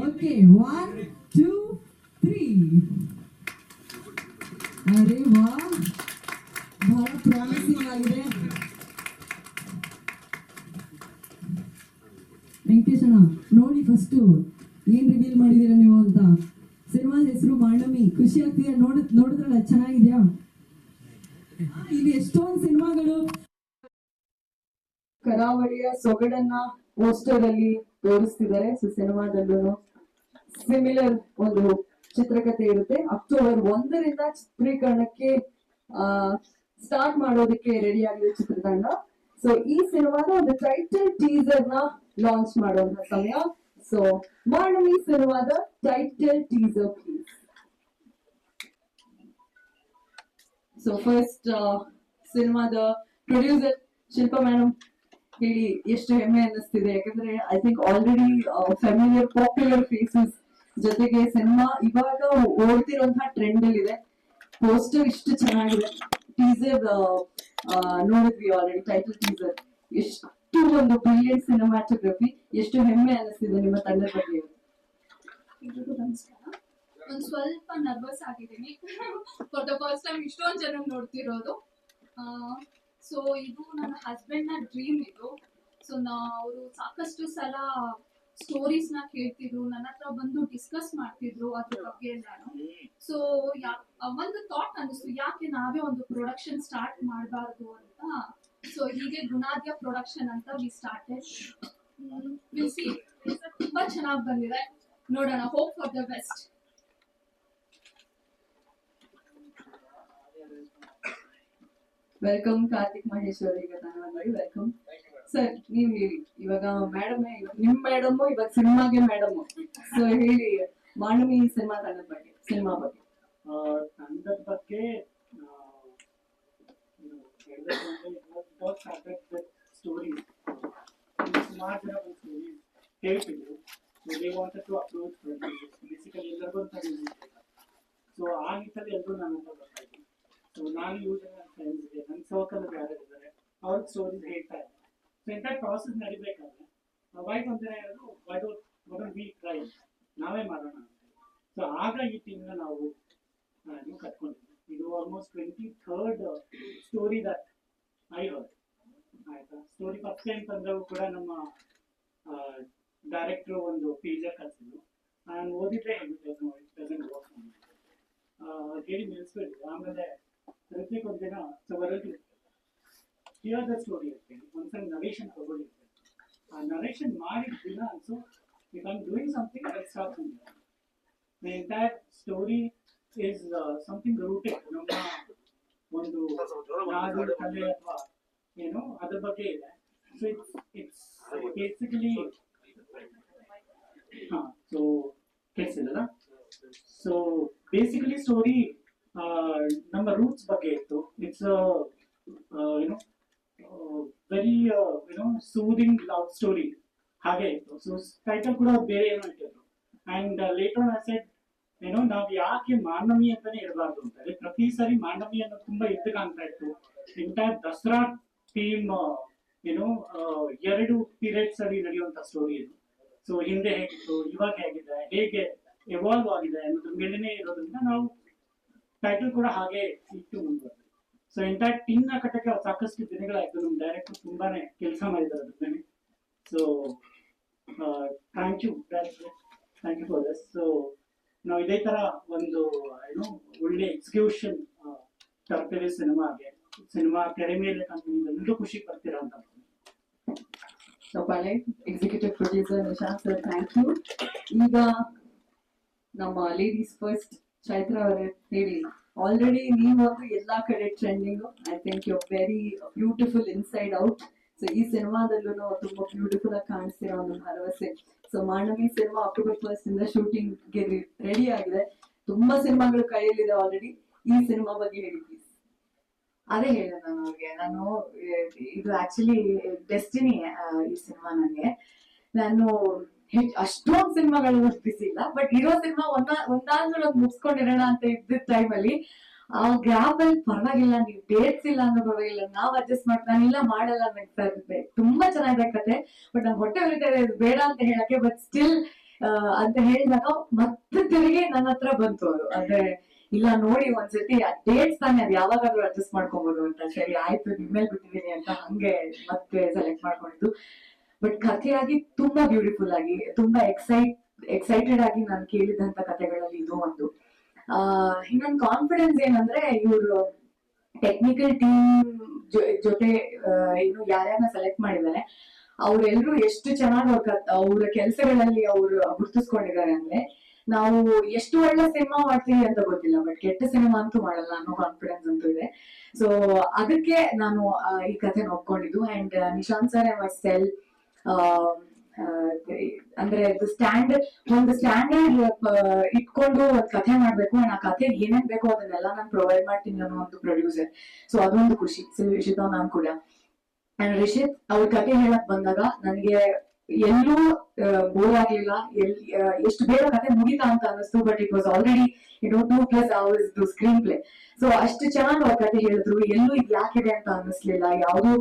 Okay one two three ಅರೆ ವಾ, ಬಹಳ ಪ್ರಾಮಿಸಿಂಗ್ ಆಗಿದೆ ವೆಂಕಟೇಶಣ್ಣ ನೋಡಿ ಫಸ್ಟು ಏನು ರಿವೀಲ್ ಮಾಡಿದ್ದೀರಾ ನೀವು ಅಂತ. ಸಿನಿಮಾ ಹೆಸರು ಮಾಂಡಮಿ. ಖುಷಿ ಆಗ್ತಿದೆಯಾ ನೋಡ್, ನೋಡಿದ್ರಲ್ಲ, ಚೆನ್ನಾಗಿದ್ಯಾ? ಇಲ್ಲಿ ಎಷ್ಟೊಂದು ಸಿನಿಮಾಗಳು ಕರಾವಳಿಯ ಸೊಗಡನ್ನ ಪೋಸ್ಟರ್ ಅಲ್ಲಿ ತೋರಿಸ್ತಿದ್ದಾರೆ. ಸೊ ಸಿನಿಮಾದಲ್ಲೂ ಸಿಮಿಲರ್ ಒಂದು ಚಿತ್ರಕಥೆ ಇರುತ್ತೆ. ಅಕ್ಟೋಬರ್ ಒಂದರಿಂದ ಚಿತ್ರೀಕರಣಕ್ಕೆ ಸ್ಟಾರ್ಟ್ ಮಾಡೋದಕ್ಕೆ ರೆಡಿ ಆಗಿದೆ ಚಿತ್ರತಂಡ. ಸೊ ಈ ಸಿನಿಮಾದ ಒಂದು ಟೈಟಲ್ ಟೀಸರ್ನ ಲಾಂಚ್ ಮಾಡುವಂತ ಸಮಯ. ಸೊ ಈ ಸಿನಿಮಾದ title teaser please so first ಸಿನಿಮಾದ ಪ್ರೊಡ್ಯೂಸರ್ ಶಿಲ್ಪಾ ಮೇಡಮ್ ಹೇಳಿ ಎಷ್ಟು ಹೆಮ್ಮೆ ಅನ್ನಿಸ್ತಿದೆ. ಯಾಕಂದ್ರೆ I think already familiar popular faces ಜೊತೆಗೆ ಸಿನಿಮಾ ಇವಾಗ ಓಡ್ತಿರುವಂತಹ ಟ್ರೆಂಡ್ ಅಲ್ಲಿ ಇದೆ. ಪೋಸ್ಟರ್ ಇಷ್ಟು ಚೆನ್ನಾಗಿದೆ. ಟೀಸರ್ ನೋಡಿದ್ವಿ ಆಲ್ರೆಡಿ ಟೈಟಲ್ ಟೀಸರ್ ಎಷ್ಟು ಒಂದು ಬ್ರಿಲಿಯಂಟ್ ಸಿನಿಮಾಟೋಗ್ರಫಿ ಎಷ್ಟು ಹೆಮ್ಮೆ ಅನ್ನಿಸ್ತಿದೆ ನಿಮ್ಮ ತಂಡದ ಬಗ್ಗೆ ಎಲ್ರಿಗೂ ಒಂದ್ ಸ್ವಲ್ಪ ನರ್ವಸ್ ಆಗಿದ್ದೀನಿ. ಫಸ್ಟ್ ಟೈಮ್ ಇಷ್ಟೊಂದು ಜನ ನೋಡ್ತಿರೋದು. ಸೊ ಇದು ನನ್ನ ಹಸ್ಬೆಂಡ್ನ ಡ್ರೀಮ್ ಇದು. ಸೊ ನಾ ಅವರು ಸಾಕಷ್ಟು ಸಲ ಸ್ಟೋರೀಸ್ನ ಕೇಳ್ತಿದ್ರು, ನನ್ನ ಹತ್ರ ಬಂದು ಡಿಸ್ಕಸ್ ಮಾಡ್ತಿದ್ರು ಅದ್ರ ಬಗ್ಗೆ ನಾನು ಸೊ ಒಂದು ಥಾಟ್ ಅನಿಸ್ತು ಯಾಕೆ ನಾವೇ ಒಂದು ಪ್ರೊಡಕ್ಷನ್ ಸ್ಟಾರ್ಟ್ ಮಾಡಬಾರ್ದು ಅಂತ. ಸೊ ಹೀಗೆ ಗುಣಾದ್ಯ ಪ್ರೊಡಕ್ಷನ್ ಅಂತ ವಿ ಸ್ಟಾರ್ಟೆಡ್ ವಿಲ್ ಸಿ ತುಂಬಾ ಚೆನ್ನಾಗಿ ಬಂದಿದೆ. ನೋಡೋಣ hope for the best welcome Karthik Maheshwari ಈಗ ಧನ್ಯವಾದಗಳು ವೆಲ್ಕಮ್ ಸರ್ ನೀವ್ ಹೇಳಿ, ಇವಾಗ ಮೇಡಮ್ ನಿಮ್ ಮೇಡಮ್ ಇವಾಗ ಸಿನಿಮಾಗೆ ಮೇಡಮ್ ಸೊ ಹೇಳಿ, ಮಾನವಿ ಸಿನಿಮಾ ತಂಡದ ಬಗ್ಗೆ, ಸಿನಿಮಾ ಬಗ್ಗೆ. ತಂಡದ ಬಗ್ಗೆ ಸ್ಟೋರಿ. ಸುಮಾರು ಹೇಳ್ತಿದ್ರು ದೇ ವಾಂಟೆಡ್ ಬೇಸಿಕಲಿ ಎಲ್ಲರಿಗೂ ಅಂತ ಸೊ ಆ ನಿಟ್ಟಲ್ಲಿ ಎಲ್ಲರೂ ನನ್ನ ಬರ್ತಾ ನಾನು ಯೂಸ್ ಫ್ರೆಂಡ್ಸ್ ಇದೆ ನನ್ನ ಸರ್ಕಲ್ ಯಾರು ಇದ್ದಾರೆ ಅವ್ರಿಗೆ ಸ್ಟೋರೀಸ್ ಹೇಳ್ತಾ ಇದ್ದಾರೆ ಸೊ ಇಂಥ ಪ್ರಾಸೆಸ್ ನಡಿಬೇಕಾದ್ರೆ ವೈಫ್ ಒಂದಿನ ಹೇಳೋದು why don't why we try ನಾವೇ ಮಾಡೋಣ ಅಂತ ಸೊ ಆಗ ಈ ಟೀಮ್ನ ನಾವು ನೀವು ಕಟ್ಕೊಂಡಿದ್ವಿ ಇದು almost twenty third story that I heard ಆಯ್ತಾ ಸ್ಟೋರಿ ಫಸ್ಟ್ ಟೈಮ್ ತಂದಾಗ ಕೂಡ ನಮ್ಮ ಡೈರೆಕ್ಟ್ರು ಒಂದು ಪೇಜರ್ ಕಳಿಸಿದ್ರು ನಾನು ಓದಿದ್ರೆ ಹೇಗಿದ್ದೆ ಡಸನ್ ವರ್ಕ್ ಹೇಳಿ ನಿಲ್ಲಿಸ್ಬೇಡಿ ಆಮೇಲೆ ಋತ್ವಿಕ್ ಒಂದಿನ ಸೊ ಬರೋದು ಕ್ಲಿಯರ್ ದ ಸ್ಟೋರಿ ಇರ್ತೇನೆ ಒಂದ್ಸಲ ನರೇಷನ್ ತಗೊಂಡಿರ್ತೇನೆ ಆ ನರೇಷನ್ ಮಾಡಿದ ದಿನ ಅನ್ಸು if I'm doing something I stop story is uh, something rooted. ನಮ್ಮ ಒಂದು ನಾಡು ಕಲೆ ಅಥವಾ ಏನು ಅದ್ರ ಬಗ್ಗೆ ಇದೆ. ಸೊ ಇಟ್ಸ್ ಇಟ್ಸ್ ಬೇಸಿಕಲಿ ಹಾ ಸೊ ಕೇಳಿಸಿಲ್ಲ ಸೊ ಬೇಸಿಕಲಿ ಸ್ಟೋರಿ ರೂಟ್ಸ್ ಬಗ್ಗೆ ಇತ್ತು. ಇಟ್ಸ್ ಏನೋ ವೆರಿ ಏನೋ ಸೂದಿಂಗ್ ಲವ್ ಸ್ಟೋರಿ ಹಾಗೆ ಇತ್ತು. ಸೊ ಟೈಟಲ್ ಕೂಡ ಬೇರೆ ಏನೋ ಇಟ್ಟಿದ್ರು ಅಂಡ್ ಲೇಟರ್ ಆನ್ ಸೆಟ್ ಏನೋ ನಾವು ಯಾಕೆ ಮಾನವಿ ಅಂತಾನೆ ಇರಬಾರ್ದು ಅಂತ. ಅಂದ್ರೆ ಪ್ರತಿ ಸರಿ ಮಾನವಿ ಅನ್ನೋದು ತುಂಬಾ ಎದ್ದು ಕಾಣ್ತಾ ಇತ್ತು. ಎಂಟೈರ್ ದಸರಾ ಟೀಮ್ ಏನೋ ಎರಡು ಪೀರಿಯಡ್ಸ್ ಅಲ್ಲಿ ನಡೆಯುವಂತ ಸ್ಟೋರಿ ಇದು. ಸೊ ಹಿಂದೆ ಹೇಗಿತ್ತು, ಇವಾಗ ಹೇಗಿದೆ, ಹೇಗೆ ಎವಾಲ್ವ್ ಆಗಿದೆ ಅನ್ನೋದ್ರ ಮೇಲೇನೆ ಇರೋದ್ರಿಂದ ನಾವು ಟೈಟಲ್ ಕೂಡ ಹಾಗೆ ಇಟ್ಟು ಮುಂದುವರೆದ ಸೊ ಇಂಥ ಟಿನ್ನ ಕಟ್ಟಕ್ಕೆ ಸಾಕಷ್ಟು ದಿನಗಳಾಯ್ತು. ನಮ್ಮ ಡೈರೆಕ್ಟರ್ ತುಂಬಾನೇ ಕೆಲಸ ಮಾಡಿದ್ದಾರೆ ಅದ್ರ ಮೇಲೆ so thank you thank you for this so ನಾವು ಇದೇ ತರ ಒಂದು ಏನು ಒಳ್ಳೆ ಎಕ್ಸಿಕ್ಯೂಷನ್ ತರ್ತೇವೆ ಸಿನಿಮಾಗೆ. ಸಿನಿಮಾ ತೆರೆ ಮೇಲೆ ಎಲ್ಲರೂ ಖುಷಿ ಪಡ್ತೀರಾ ಅಂತ. So executive producer Nishanth sir thank you ಈಗ ನಮ್ಮ ಲೇಡೀಸ್ ಫಸ್ಟ್ ಚೈತ್ರ ಅವರೇ, ಹೇಳಿ. ಆಲ್ರೆಡಿ ನೀವೊಂದು ಎಲ್ಲಾ ಕಡೆ trending I think you very beautiful inside out so ಈ ಸಿನಿಮಾದಲ್ಲೂ ತುಂಬಾ ಬ್ಯೂಟಿಫುಲ್ ಆಗಿ ಕಾಣಿಸ್ತಿರೋ ಒಂದು ಭರವಸೆ. So Manavi cinema October first ಇಂದ ಶೂಟಿಂಗ್ಗೆ ರೆಡಿ ಆಗಿದೆ. ತುಂಬಾ ಸಿನಿಮಾಗಳು ಕೈಯಲ್ಲಿದೆ ಆಲ್ರೆಡಿ ಈ ಸಿನಿಮಾ ಬಗ್ಗೆ ಹೇಳಿ ಪ್ಲೀಸ್ ಅದೇ ಹೇಳಿದೆ ನಾನು ಅವ್ರಿಗೆ. ನಾನು, ಇದು ಆಕ್ಚುಲಿ ಡೆಸ್ಟಿನಿ ಈ ಸಿನಿಮಾ ನನಗೆ ನಾನು ಅಷ್ಟೊಂದ್ ಸಿನಿಮಾಗಳು ಬಿಸಿಲ್ಲ ಬಟ್ ಇರೋ ಸಿನಿಮಾ ಒಂದ, ಒಂದಾದ್ಮೇಲೆ ಒಂದ್ ಮುಗಿಸ್ಕೊಂಡಿರೋಣ ಅಂತ ಇದ್ದಿದ್ದ ಟೈಮಲ್ಲಿ ಆ ಗ್ಯಾಪ್ ಅಲ್ಲಿ ಪರವಾಗಿಲ್ಲ, ನೀವು ಡೇಟ್ಸ್ ಇಲ್ಲ ಅನ್ನೋ ಪರವಾಗಿಲ್ಲ, ನಾವ್ ಅಡ್ಜಸ್ಟ್ ಮಾಡ್ತಾ ಇಲ್ಲ ಮಾಡಲ್ಲ ಅಂತ ಇರುತ್ತೆ ತುಂಬಾ ಚೆನ್ನಾಗಿದೆ ಕತೆ ಬಟ್ ನಂಗೆ ಹೊಟ್ಟೆ ಉಳಿತಾರೆ ಬೇಡ ಅಂತ ಹೇಳಕ್ಕೆ ಬಟ್ ಸ್ಟಿಲ್ ಅಂತ ಹೇಳಿದಾಗ ಮತ್ತೆ ತಿರುಗಿ ನನ್ನ ಹತ್ರ ಬಂತು ಅದು. ಅಂದ್ರೆ, ಇಲ್ಲ ನೋಡಿ ಒಂದ್ಸತಿ ಡೇಟ್ಸ್ ತಾನೇ, ಅದು ಯಾವಾಗಾದ್ರೂ ಅಡ್ಜಸ್ಟ್ ಮಾಡ್ಕೊಬೋದು ಅಂತ. ಸರಿ, ಆಯ್ತು, ನಿಮ್ಮೇಲೆ ಬಿಟ್ಟಿದ್ದೀನಿ ಅಂತ ಹಂಗೆ ಮತ್ತೆ ಸೆಲೆಕ್ಟ್ ಮಾಡ್ಕೊಂಡಿದ್ದು. ಬಟ್ ಕಥೆಯಾಗಿ ತುಂಬಾ ಬ್ಯೂಟಿಫುಲ್ ಆಗಿ, ತುಂಬಾ ಎಕ್ಸೈಟ್ ಎಕ್ಸೈಟೆಡ್ ಆಗಿ ನಾನು ಕೇಳಿದಂತ ಕಥೆಗಳಲ್ಲಿ ಇದು ಒಂದು. ಆ, ಇನ್ನೊಂದು ಕಾನ್ಫಿಡೆನ್ಸ್ ಏನಂದ್ರೆ ಇವರು ಟೆಕ್ನಿಕಲ್ ಟೀಮ್ ಜೊತೆ ಏನು ಯಾರ್ಯಾರನ್ನ ಸೆಲೆಕ್ಟ್ ಮಾಡಿದ್ದಾರೆ ಅವರೆಲ್ಲರೂ ಎಷ್ಟು ಚೆನ್ನಾಗಿ ಅವ್ರ ಅವರ ಕೆಲಸಗಳಲ್ಲಿ ಅವರು ಗುರ್ತಿಸ್ಕೊಂಡಿದ್ದಾರೆ ಅಂದ್ರೆ, ನಾವು ಎಷ್ಟು ಒಳ್ಳೆ ಸಿನಿಮಾ ಮಾಡ್ತೀವಿ ಅಂತ ಗೊತ್ತಿಲ್ಲ ಬಟ್ ಕೆಟ್ಟ ಸಿನಿಮಾ ಅಂತೂ ಮಾಡಲ್ಲ ಅನ್ನೋ ಕಾನ್ಫಿಡೆನ್ಸ್ ಅಂತೂ ಇದೆ. ಸೊ ಅದಕ್ಕೆ ನಾನು ಈ ಕಥೆ ಒಪ್ಕೊಂಡಿದ್ದು. And Nishant sir myself ಅಂದ್ರೆ ಸ್ಟ್ಯಾಂಡ್ ಒಂದು ಸ್ಟ್ಯಾಂಡರ್ಡ್ ಇಟ್ಕೊಂಡು ಒಂದ್ ಕಥೆ ಮಾಡ್ಬೇಕು and ಆ ಕಥೆ ಏನೇನ್ ಬೇಕು ಅದನ್ನೆಲ್ಲ ನಾನು ಪ್ರೊವೈಡ್ ಮಾಡ್ತೀನಿ ಅನ್ನೋ ಒಂದು ಪ್ರೊಡ್ಯೂಸರ್ ಸೊ ಅದೊಂದು ಖುಷಿ. ರಿಷಿತಾ ನಾನ್ ಕೂಡ. ಅಂಡ್ ರಿಷಿತ್ ಅವ್ರ ಕಥೆ ಹೇಳಕ್ ಬಂದಾಗ ನನಗೆ ಎಲ್ಲೂ ಬೋರ್ ಆಗ್ಲಿಲ್ಲ ಎಲ್ ಎಷ್ಟು ಬೇಗ ಕಥೆ ಮುಗಿತಾ ಅಂತ ಅನ್ನಿಸ್ತು but it was already it two plus hours screenplay so ಅಷ್ಟು ಚೆನ್ನಾಗಿ ಅವ್ರ ಕಥೆ ಹೇಳಿದ್ರು. ಎಲ್ಲೂ ಇದು ಯಾಕಿದೆ ಅಂತ ಅನ್ನಿಸ್ಲಿಲ್ಲ. ಯಾವುದು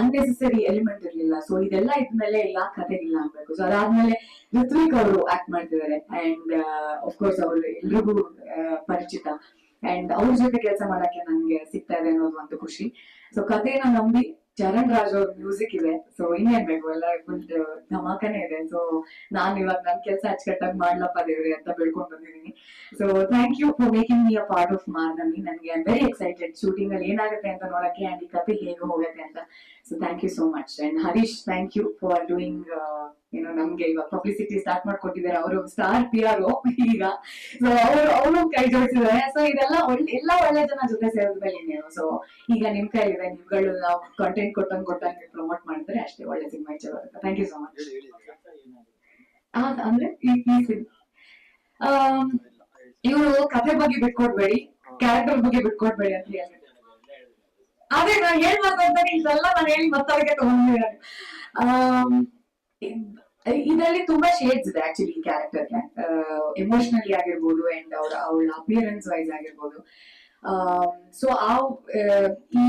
ಅನ್ನೆಸೆಸರಿ ಎಲಿಮೆಂಟ್ ಇರ್ಲಿಲ್ಲ. ಸೊ ಇದೆಲ್ಲ ಇದ್ಮೇಲೆ ಇಲ್ಲ ಕತೆಗಿಲ್ಲ ಅನ್ಬೇಕು. ಸೊ ಅದಾದ್ಮೇಲೆ ಋತ್ವಿಕ್ ಅವರು ಆಕ್ಟ್ ಮಾಡ್ತಿದ್ದಾರೆ ಅಂಡ್ ಕೋರ್ಸ್ ಅವರು ಎಲ್ರಿಗೂ ಪರಿಚಿತ. ಅಂಡ್ ಅವ್ರ ಜೊತೆ ಕೆಲಸ ಮಾಡಕ್ಕೆ ನನ್ಗೆ ಸಿಗ್ತಾ ಇದೆ ಅನ್ನೋದು ಒಂದು ಖುಷಿ. ಸೊ ಕಥೆನ ನಂಬಿ ಚರಣ್ ರಾಜ್ ಅವ್ರ ಮ್ಯೂಸಿಕ್ ಇದೆ. ಸೊ ಇನ್ನೇನ್ಬೇಕು ಎಲ್ಲ ಫುಲ್ ಧಮಾಕನೇ ಇದೆ. ಸೊ ನಾನ್ ಇವಾಗ ನನ್ ಕೆಲಸ ಅಚ್ಚುಕಟ್ಟಾಗಿ ಮಾಡ್ಲಪ್ಪ ದೇವ್ರಿ ಅಂತ ಬೆಳ್ಕೊಂಡ್ ಬಂದಿದ್ದೀನಿ so thank you for making me a part of Marnami ನನಗೆ ವೆರಿ ಎಕ್ಸೈಟೆಡ್ ಶೂಟಿಂಗ್ ಅಲ್ಲಿ ಏನಾಗುತ್ತೆ ಅಂತ ನೋಡಕ್ಕೆ ಅಂಡ್ ಈ ಕಥೆ ಹೇಗೆ ಹೋಗುತ್ತೆ ಅಂತ. So thank you so much and Harish thank you for doing ಏನೋ ನಮ್ಗೆ ಇವಾಗ ಪಬ್ಲಿಸಿಟಿ ಸ್ಟಾರ್ಟ್ ಮಾಡ್ಕೊಟ್ಟಿದ್ದಾರೆ ಅವರು ಸ್ಟಾರ್ ಪಿ ಆರ್ ಈಗ. ಸೊ ಅವರು ಅವರು ಕೈ ಜೋಡಿಸಿದ್ದಾರೆ. ಸೊ ಇದೆಲ್ಲ ಒಳ್ಳೆ ಎಲ್ಲ ಒಳ್ಳೆ ಜನ ಜೊತೆ ಸೇರಿದ್ಮೇಲೆ ನೀವು ಸೊ ಈಗ ನಿಮ್ ಕೈಲಿದೆ ನಿಮ್ಗಳು ನಾವು ಕಂಟೆಂಟ್ ಕೊಟ್ಟಂಗ್ ಕೊಟ್ಟಂಗೆ ಪ್ರಮೋಟ್ ಮಾಡಿದ್ರೆ ಅಷ್ಟೇ ಒಳ್ಳೆ ಸಿನಿಮಾ ಇಚ್ಛೆ ಬರುತ್ತೆ. ಥ್ಯಾಂಕ್ ಯು ಸೊ ಮಚ್ ಅಂದ್ರೆ ಈ ಈ ಇವರು ಕಥೆ ಬಗ್ಗೆ ಬಿಟ್ಕೊಡ್ಬೇಡಿ ಕ್ಯಾರೆಕ್ಟರ್ ಬಗ್ಗೆ ಬಿಟ್ಕೊಡ್ಬೇಡಿ ಅಂತ ಹೇಳಿ ಅದೇ ನಾನು ಹೇಳ್ಬಾರ್ದು ಅಂತ ಇದೆಲ್ಲ ನಾನು ಹೇಳಿ ಮತ್ತವರಿಗೆ ತಗೊಂಡಿದ್ದಾರೆ ಇದರಲ್ಲಿ ತುಂಬಾ ಶೇಡ್ಸ್ ಇದೆ ಆಕ್ಚುಲಿ ಈ ಕ್ಯಾರೆಕ್ಟರ್ಗೆ ಎಮೋಷನಲಿ ಆಗಿರ್ಬೋದು ಅಂಡ್ ಅವ್ರ, ಅವಳ ಅಪಿಯರೆನ್ಸ್ ವೈಸ್ ಆಗಿರ್ಬೋದು. ಸೊ ಆ ಈ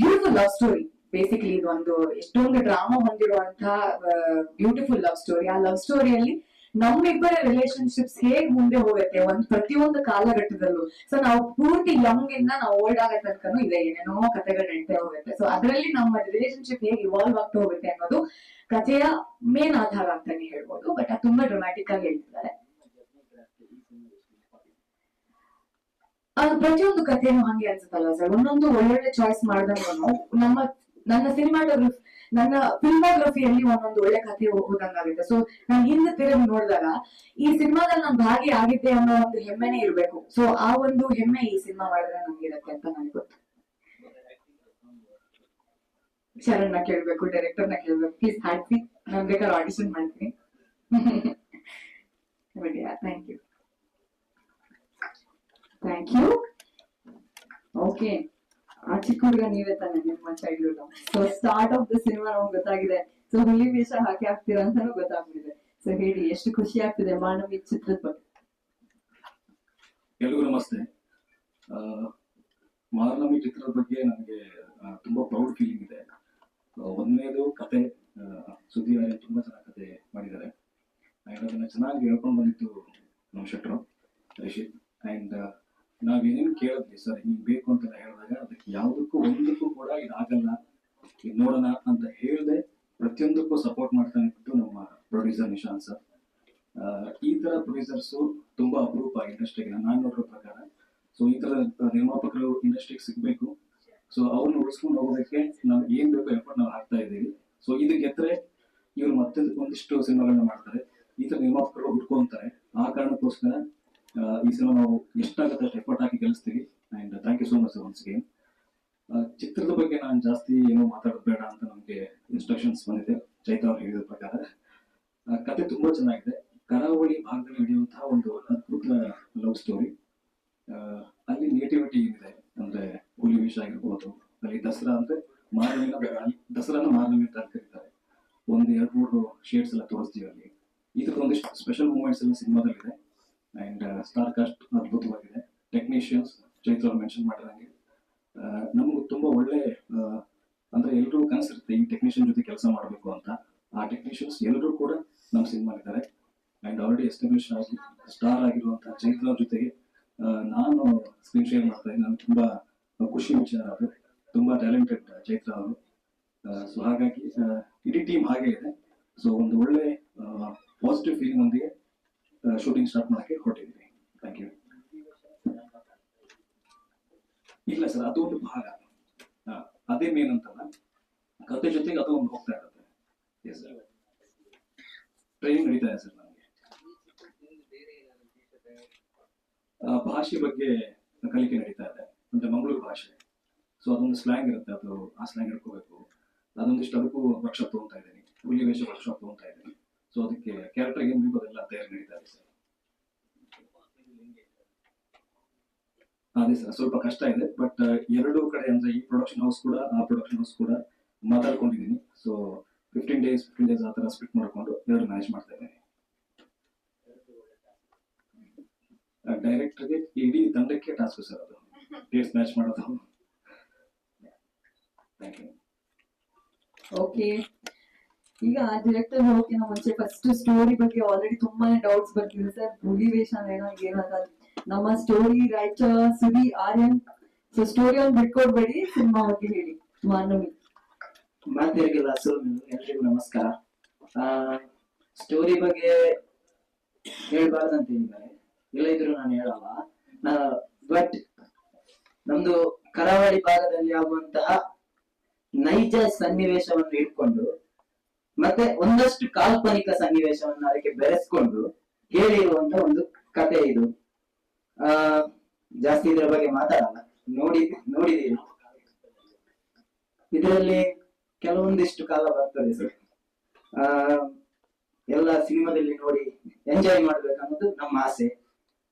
ಬ್ಯೂಟಿಫುಲ್ ಲವ್ ಸ್ಟೋರಿ ಬೇಸಿಕಲಿ ಇದು ಒಂದು ಎಷ್ಟೊಂದು ಡ್ರಾಮಾ ಹೊಂದಿರುವಂತಹ ಬ್ಯೂಟಿಫುಲ್ ಲವ್ ಸ್ಟೋರಿ ಆ ಲವ್ ಸ್ಟೋರಿಯಲ್ಲಿ ನಮ್ಮಿಬ್ಬರ ರಿಲೇಶನ್ಶಿಪ್ಸ್ ಹೇಗ್ ಮುಂದೆ ಹೋಗುತ್ತೆ? ಒಂದ್ ಪ್ರತಿಯೊಂದು ಕಾಲಘಟ್ಟದಲ್ಲೂ. ಸೊ ನಾವು ಪೂರ್ತಿ ಯಂಗ್ ಇಂದ ನಾವು ಓಲ್ಡ್ ಆಗೋ ತನಕನೂ ಇದೆ. ಏನೇನೋ ಕಥೆಗಳು ನಡೀತಾ ಹೋಗುತ್ತೆ. ಸೊ ಅದರಲ್ಲಿ ನಮ್ಮ ರಿಲೇಶನ್ಶಿಪ್ ಹೇಗೆ ಇವಾಲ್ವ್ ಆಗ್ತಾ ಹೋಗುತ್ತೆ ಅನ್ನೋದು ಕಥೆಯ ಮೇನ್ ಆಧಾರ ಅಂತಾನೆ ಹೇಳ್ಬೋದು. ಬಟ್ ಅದು ತುಂಬಾ ಡ್ರಾಮ್ಯಾಟಿಕ್ ಆಗಿ ಹೇಳ್ತಿದ್ದಾರೆ. ಅದು ಪ್ರತಿಯೊಂದು ಕಥೆನೂ ಹಂಗೆ ಅನ್ಸುತ್ತಲ್ಲ ಸರ್? ಒಂದೊಂದು ಒಳ್ಳೊಳ್ಳೆ ಚಾಯ್ಸ್ ಮಾಡಿದಾಗ ನಮ್ಮ, ನನ್ನ ಸಿನಿಮಾಟೋಗ್ರಫಿ ನನ್ನ ಫಿಲ್ಮೋಗ್ರಫಿಯಲ್ಲಿ ಒಂದೊಂದು ಒಳ್ಳೆ ಕಥೆ ಹೋದಂಗಾಗುತ್ತೆ. ಸೊ ನಾನು ಹಿಂದೆ ತಿರುಗಿ ನೋಡಿದಾಗ, ಈ ಸಿನಿಮಾದಲ್ಲಿ ನಾನು ಭಾಗಿ ಆಗಿದ್ದೆ ಅನ್ನೋ ಒಂದು ಹೆಮ್ಮೆನೇ ಇರಬೇಕು. ಸೊ ಆ ಒಂದು ಹೆಮ್ಮೆ ಈ ಸಿನಿಮಾ ಮಾಡಿದ್ರೆ ನನ್ಗಿರತ್ತೆ ಅಂತ ನನಗೆ ಗೊತ್ತು. ಶರಣ್ನ ಕೇಳ್ಬೇಕು ಡೈರೆಕ್ಟರ್ನ ಕೇಳ್ಬೇಕು. ಪ್ಲೀಸ್ ಹಾಡ್ಸಿ ನಾನು ಬೇಕಾದ್ರೆ ಆಡಿಷನ್ ಮಾಡ್ತೀನಿ. Thank you? Thank you okay ಆ ಚಿಕ್ಕ ನೀವೇ ತಾನೆ ನಿಮ್ಮ childhood so start of the cinema ನಮ್ಗೆ ಗೊತ್ತಾಗಿದೆ. ಸೊ ಹುಲಿ ವೇಷ ಹಾಕಿ ಹಾಕ್ತೀರಾ ಅಂತಾನು ಗೊತ್ತಾಗ್ಬಿಟ್ಟಿದೆ. ಸೊ ಹೇಳಿ, ಎಷ್ಟು ಖುಷಿ ಆಗ್ತಿದೆ ಮಾನವಿ ಚಿತ್ರದ ಬಗ್ಗೆ? ಎಲ್ರಿಗೂ ನಮಸ್ತೆ. ಮಾರ್ನಮಿ ಚಿತ್ರದ ಬಗ್ಗೆ ನನಗೆ ತುಂಬಾ ಪ್ರೌಡ್ ಫೀಲಿಂಗ್ ಇದೆ. ಒಂದನೇದು ಕತೆ ಸುದ್ದಿ ತುಂಬಾ ಚೆನ್ನಾಗಿ ಕತೆ ಮಾಡಿದ್ದಾರೆ. ಅದನ್ನ ಚೆನ್ನಾಗಿ ಹೇಳ್ಕೊಂಡು ಬಂದಿತ್ತು ನಮ್ಮ ಶೆಟ್ರು ರಶೀದ್ ಆ್ಯಂಡ್ ನಾವೇನೇನು ಕೇಳಿದ್ವಿ ಸರ್, ಹಿಂಗ್ ಬೇಕು ಅಂತ ಹೇಳಿದಾಗ ಅದಕ್ಕೆ ಯಾವುದಕ್ಕೂ ಒಂದಕ್ಕೂ ಕೂಡ ಇದಾಗಲ್ಲ. ಇದು ನೋಡೋಣ ಅಂತ ಹೇಳ್ದೆ ಪ್ರತಿಯೊಂದಕ್ಕೂ ಸಪೋರ್ಟ್ ಮಾಡ್ತಾನೆ ಬಿಟ್ಟು ನಮ್ಮ ಪ್ರೊಡ್ಯೂಸರ್ ನಿಶಾಂತ್ ಸರ್. ಈ ತರ ಪ್ರೊಡ್ಯೂಸರ್ಸ್ ತುಂಬಾ ಅಪರೂಪ ಇಂಡಸ್ಟ್ರಿಗೆ ನಾನು ನೋಡಿರೋ ಪ್ರಕಾರ. ಸೊ ಈ ತರ ನಿರ್ಮಾಪಕರು ಇಂಡಸ್ಟ್ರಿಗೆ ಸಿಗ್ಬೇಕು. ಸೊ ಅವ್ರನ್ನ ಉಳಿಸ್ಕೊಂಡು ಹೋಗೋದಕ್ಕೆ ನಾವು ಏನ್ ಬೇಕು ಎಫರ್ಟ್ ನಾವು ಹಾಕ್ತಾ ಇದ್ದೀವಿ. ಸೊ ಇದು ಗೆದ್ರೆ ಇವ್ರು ಮತ್ತೆ ಒಂದಿಷ್ಟು ಸಿನಿಮಾಗಳನ್ನ ಮಾಡ್ತಾರೆ. ಈ ತರ ನಿರ್ಮಾಪಕರು ಹುಡ್ಕೊಂತಾರೆ. ಆ ಕಾರಣಕ್ಕೋಸ್ಕರ ಈ ಸಲ ನಾವು ಎಷ್ಟಾಗುತ್ತೆ ಅಷ್ಟು ಎಫರ್ಟ್ ಹಾಕಿ ಕಲಿಸ್ತೀವಿ and thank you so much once again ಚಿತ್ರದ ಬಗ್ಗೆ ನಾನು ಜಾಸ್ತಿ ಏನೂ ಮಾತಾಡೋದು ಬೇಡ ಅಂತ ನಮಗೆ ಇನ್ಸ್ಟ್ರಕ್ಷನ್ಸ್ ಬಂದಿದೆ. ಚೈತ್ರ ಅವ್ರು ಹೇಳಿದ ಪ್ರಕಾರ. ಕತೆ ತುಂಬ ಚೆನ್ನಾಗಿದೆ. ಕರಾವಳಿ ಭಾಗದಲ್ಲಿ ನಡೆಯುವಂತಹ ಒಂದು ಅದ್ಭುತ ಲವ್ ಸ್ಟೋರಿ ಅಲ್ಲಿ ನೆಗೆಟಿವಿಟಿ ಏನಿದೆ ಅಂದ್ರೆ ಹುಲಿ ವಿಷ ಆಗಿರ್ಬೋದು, ಅಲ್ಲಿ ದಸರಾ ಅಂದ್ರೆ ಮಾರ್ನಿಂಗ್ ದಸರಾನ ಮಾರ್ನಿಂಗ್ ಅಂತ ಕರೀತಾರೆ. ಒಂದು ಎರಡು ಮೂರು ಶೇಡ್ಸ್ ಎಲ್ಲ ತೋರಿಸ್ತೀವಿ ಅಲ್ಲಿ. ಒಂದಿಷ್ಟು ಸ್ಪೆಷಲ್ ಮೂಮೆಂಟ್ಸ್ ಎಲ್ಲ ಸಿನಿಮಾದಲ್ಲಿದೆ. ಅಂಡ್ ಸ್ಟಾರ್ ಕಾಸ್ಟ್ ಅದ್ಭುತವಾಗಿದೆ. ಟೆಕ್ನಿಷಿಯನ್ಸ್ ಚೈತ್ರ ಅವ್ರು ಮೆನ್ಷನ್ ಮಾಡಿದಂಗೆ ನಮಗೂ ತುಂಬ ಒಳ್ಳೆ ಅಂದರೆ ಎಲ್ಲರೂ ಕನಸಿರುತ್ತೆ ಈ ಟೆಕ್ನಿಷಿಯನ್ ಜೊತೆ ಕೆಲಸ ಮಾಡಬೇಕು ಅಂತ. ಆ ಟೆಕ್ನಿಷಿಯನ್ಸ್ ಎಲ್ಲರೂ ಕೂಡ ನಮ್ಮ ಸಿನಿಮಾ ಇದ್ದಾರೆ ಅಂಡ್ ಆಲ್ರೆಡಿ ಎಸ್ಟಾಬ್ಲಿಷ್ ಆಗಿ ಸ್ಟಾರ್ ಆಗಿರುವಂತಹ ಚೈತ್ರ ಅವ್ರ ಜೊತೆಗೆ ನಾನು ಸ್ಕ್ರೀನ್ ಶೇರ್ ಮಾಡ್ತಾ ಇದ್ದೀನಿ. ನಾನು ತುಂಬಾ ಖುಷಿ ವಿಚಾರ ಅದು. ತುಂಬಾ ಟ್ಯಾಲೆಂಟೆಡ್ ಚೈತ್ರ ಅವರು. ಸೊ ಹಾಗಾಗಿ ಇಡೀ ಟೀಮ್ ಹಾಗೆ ಇದೆ. ಸೊ ಒಂದು ಒಳ್ಳೆ ಪಾಸಿಟಿವ್ ಫೀಲಿಂಗ್ ಒಂದಿಗೆ ಶೂಟಿಂಗ್ ಸ್ಟಾರ್ಟ್ ಮಾಡಕ್ಕೆ ಕೊಟ್ಟಿದ್ದೀನಿ ಥ್ಯಾಂಕ್ ಯು ಇಲ್ಲ ಸರ್, ಅದು ಒಂದು ಭಾಗ. ಅದೇ ಮೇನ್ ಅಂತಲ್ಲ. ಕತೆ ಜೊತೆಗೆ ಅದು ಒಂದು ಹೋಗ್ತಾ ಇರುತ್ತೆ. ಎಸ್ ಸರ್ ಟ್ರೈನಿಂಗ್ ನಡೀತಾ ಇದೆ ಸರ್ ನನಗೆ ಭಾಷೆ ಬಗ್ಗೆ ಕಲಿಕೆ ನಡೀತಾ ಇದೆ. ಅಂದ್ರೆ ಮಂಗಳೂರು ಭಾಷೆ. ಸೊ ಅದೊಂದು ಸ್ಲ್ಯಾಂಗ್ ಇರುತ್ತೆ. ಅದು ಆ ಸ್ಲ್ಯಾಂಗ್ ಹಿಡ್ಕೋಬೇಕು. ಅದೊಂದಿಷ್ಟು ಅದಕ್ಕೂ ವರ್ಕ್ಶಾಪ್ ತಗೊಂತಾ ಇದ್ದೀನಿ. ಹುಲಿ ವೇಷ ವರ್ಕ್ಶಾಪ್ ತಗೊಂತಾ ಇದ್ದೀನಿ. ಸೊ ಅದಕ್ಕೆ ಕ್ಯಾರೆಕ್ಟರ್ ಏನ್ ಬೇಕು ಅದೆಲ್ಲ ತಯಾರಿ ನಡೀತಾ ಇದೆ ಸರ್. ಅದೇ ಸರ್, ಸ್ವಲ್ಪ ಕಷ್ಟ ಇದೆ ಬಟ್ ಎರಡು ಕಡೆ ಅಂದ್ರೆ ಈ ಪ್ರೊಡಕ್ಷನ್ ಹೌಸ್ ಕೂಡ, ಆ ಪ್ರೊಡಕ್ಷನ್ ಹೌಸ್ ಕೂಡ ಮಾತಾಡ್ಕೊಂಡಿದ್ದೀನಿ so fifteen days fifteen days ಆ ಥರ ಸ್ಪಿಟ್ ಮಾಡಿಕೊಂಡು ಎರಡು ಮ್ಯಾನೇಜ್ ಮಾಡ್ತಾ ಇದ್ದೀನಿ. ಡೈರೆಕ್ಟರ್ಗೆ ಇಡೀ ತಂಡಕ್ಕೆ ಟಾಸ್ಕ್ ಸರ್ ಅದು. ಡೇಟ್ಸ್ ಮ್ಯಾಚ್ ಮಾಡೋದು. ಥ್ಯಾಂಕ್ ಯು ಓಕೆ ಈಗ ಡೈರೆಕ್ಟರ್ ನಾವು ಮುಂಚೆ ಫಸ್ಟ್ ಸ್ಟೋರಿ ಬಗ್ಗೆ ಆಲ್ರೆಡಿ ತುಂಬಾನೇ ಡೌಟ್ಸ್ ಬರ್ತಿದೆ ಸರ್. ವೇಷ ಏನೋ ಏನಾಗಲ್ಲ ನಮ್ಮ ಸ್ಟೋರಿ ರೈಟರ್ ಸುರಿ ಆರ್ಯನ್. ಸೊ ಸ್ಟೋರಿ ಒಂದು ಬಿಟ್ಕೊಡ್ಬೇಡಿ, ಸಿನಿಮಾ ಬಗ್ಗೆ ಹೇಳಿ. ಮಾನವಿ. ಮಾತಿರಿಗೆಲ್ಲ ಎಲ್ರಿಗೂ ನಮಸ್ಕಾರ. ಸ್ಟೋರಿ ಬಗ್ಗೆ ಹೇಳ್ಬಾರ್ದಂತ ಹೇಳಿದ್ದಾರೆ ಇಲ್ಲ ಇದ್ರು ನಾನು ಹೇಳಲ್ಲ. ಬಟ್ ನಮ್ದು ಕರಾವಳಿ ಭಾಗದಲ್ಲಿ ಆಗುವಂತಹ ನೈಜ ಸನ್ನಿವೇಶವನ್ನು ಇಟ್ಕೊಂಡು ಮತ್ತೆ ಒಂದಷ್ಟು ಕಾಲ್ಪನಿಕ ಸನ್ನಿವೇಶವನ್ನು ಅದಕ್ಕೆ ಬೆರೆಸ್ಕೊಂಡು ಹೇಳಿರುವಂತ ಒಂದು ಕತೆ ಇದು. ಆ, ಜಾಸ್ತಿ ಇದ್ರ ಬಗ್ಗೆ ಮಾತಾಡಲ್ಲ. ನೋಡಿ ನೋಡಿದೀನಿ ಇದರಲ್ಲಿ ಕೆಲವೊಂದಿಷ್ಟು ಕಾಲ ಬರ್ತದೆ ಸರ್. ಆ, ಎಲ್ಲ ಸಿನಿಮಾದಲ್ಲಿ ನೋಡಿ ಎಂಜಾಯ್ ಮಾಡ್ಬೇಕನ್ನೋದು ನಮ್ಮ ಆಸೆ.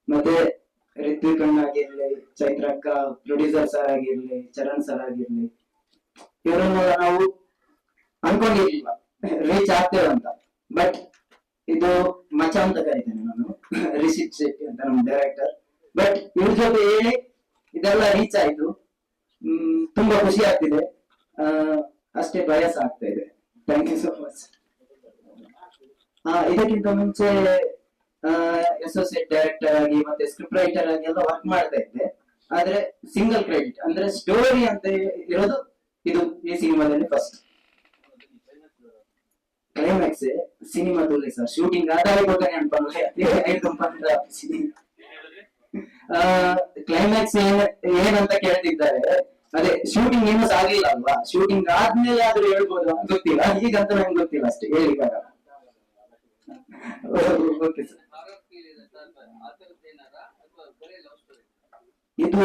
ಮತ್ತೆ ರಿತ್ವಿಕ್ ಆಗಿರ್ಲಿ, ಚೈತ್ರಕ್ಕ ಪ್ರೊಡ್ಯೂಸರ್ ಸರ್ ಆಗಿರ್ಲಿ, ಚರಣ್ ಸರ್ ಆಗಿರ್ಲಿ, ಇವರನ್ನೆಲ್ಲ ನಾವು ಅನ್ಕೊಂಡಿರ್ಲಿಲ್ಲ. ರೀಚ್ ಆಗ್ತೇವೆ ಅಂತ. ಬಟ್ ಇದು ಮಚ ಅಂತ ಕರಿತೇನೆ ನಾನು. ರಿಷಿತ್ ಶೆಟ್ಟಿ ಅಂತ ನಮ್ಮ ಡೈರೆಕ್ಟರ್ ಬಟ್ ಇವ್ರ ಜೊತೆ ಹೇಳಿ ಇದೆಲ್ಲ ರೀಚ್ ಆಯ್ತು. ತುಂಬಾ ಖುಷಿ ಆಗ್ತಿದೆ. ಆ, ಅಷ್ಟೇ ಪ್ರಯಾಸ ಆಗ್ತಾ ಇದೆ. ಥ್ಯಾಂಕ್ ಯು ಸೋ ಮಚ್ ಇದಕ್ಕಿಂತ ಮುಂಚೆ ಅಸೋಸಿಯೇಟ್ ಡೈರೆಕ್ಟರ್ ಆಗಿ ಮತ್ತೆ ಸ್ಕ್ರಿಪ್ಟ್ ರೈಟರ್ ಆಗಿ ಎಲ್ಲ ವರ್ಕ್ ಮಾಡ್ತಾ ಇದ್ದೆ. ಆದ್ರೆ ಸಿಂಗಲ್ ಕ್ರೆಡಿಟ್ ಅಂದ್ರೆ ಸ್ಟೋರಿ ಅಂತ ಇರೋದು ಇದು ಈ ಸಿನಿಮಾದಲ್ಲಿ ಫಸ್ಟ್ ಸಿನಿಮಾ ತೋಲಿ ಸರ್ ಶೂಟಿಂಗ್ ಐದು ಪಂದ್ರ ಕ್ಲೈಮ್ಯಾಕ್ಸ್ ಏನ್ ಏನಂತ ಕೇಳ್ತಿದ್ದಾರೆ. ಅದೇ ಶೂಟಿಂಗ್ ಏನೂ ಸಾಗಿಲ್ಲ ಅಲ್ವಾ? ಶೂಟಿಂಗ್ ಆದ್ಮೇಲೆ ಆದ್ರೂ ಹೇಳ್ಬೋದು ಗೊತ್ತಿಲ್ಲ. ಈಗಂತ ನಂಗೆ ಗೊತ್ತಿಲ್ಲ ಅಷ್ಟೇ. ಹೇಳಿ ಓಕೆ ಸರ್ ಇದು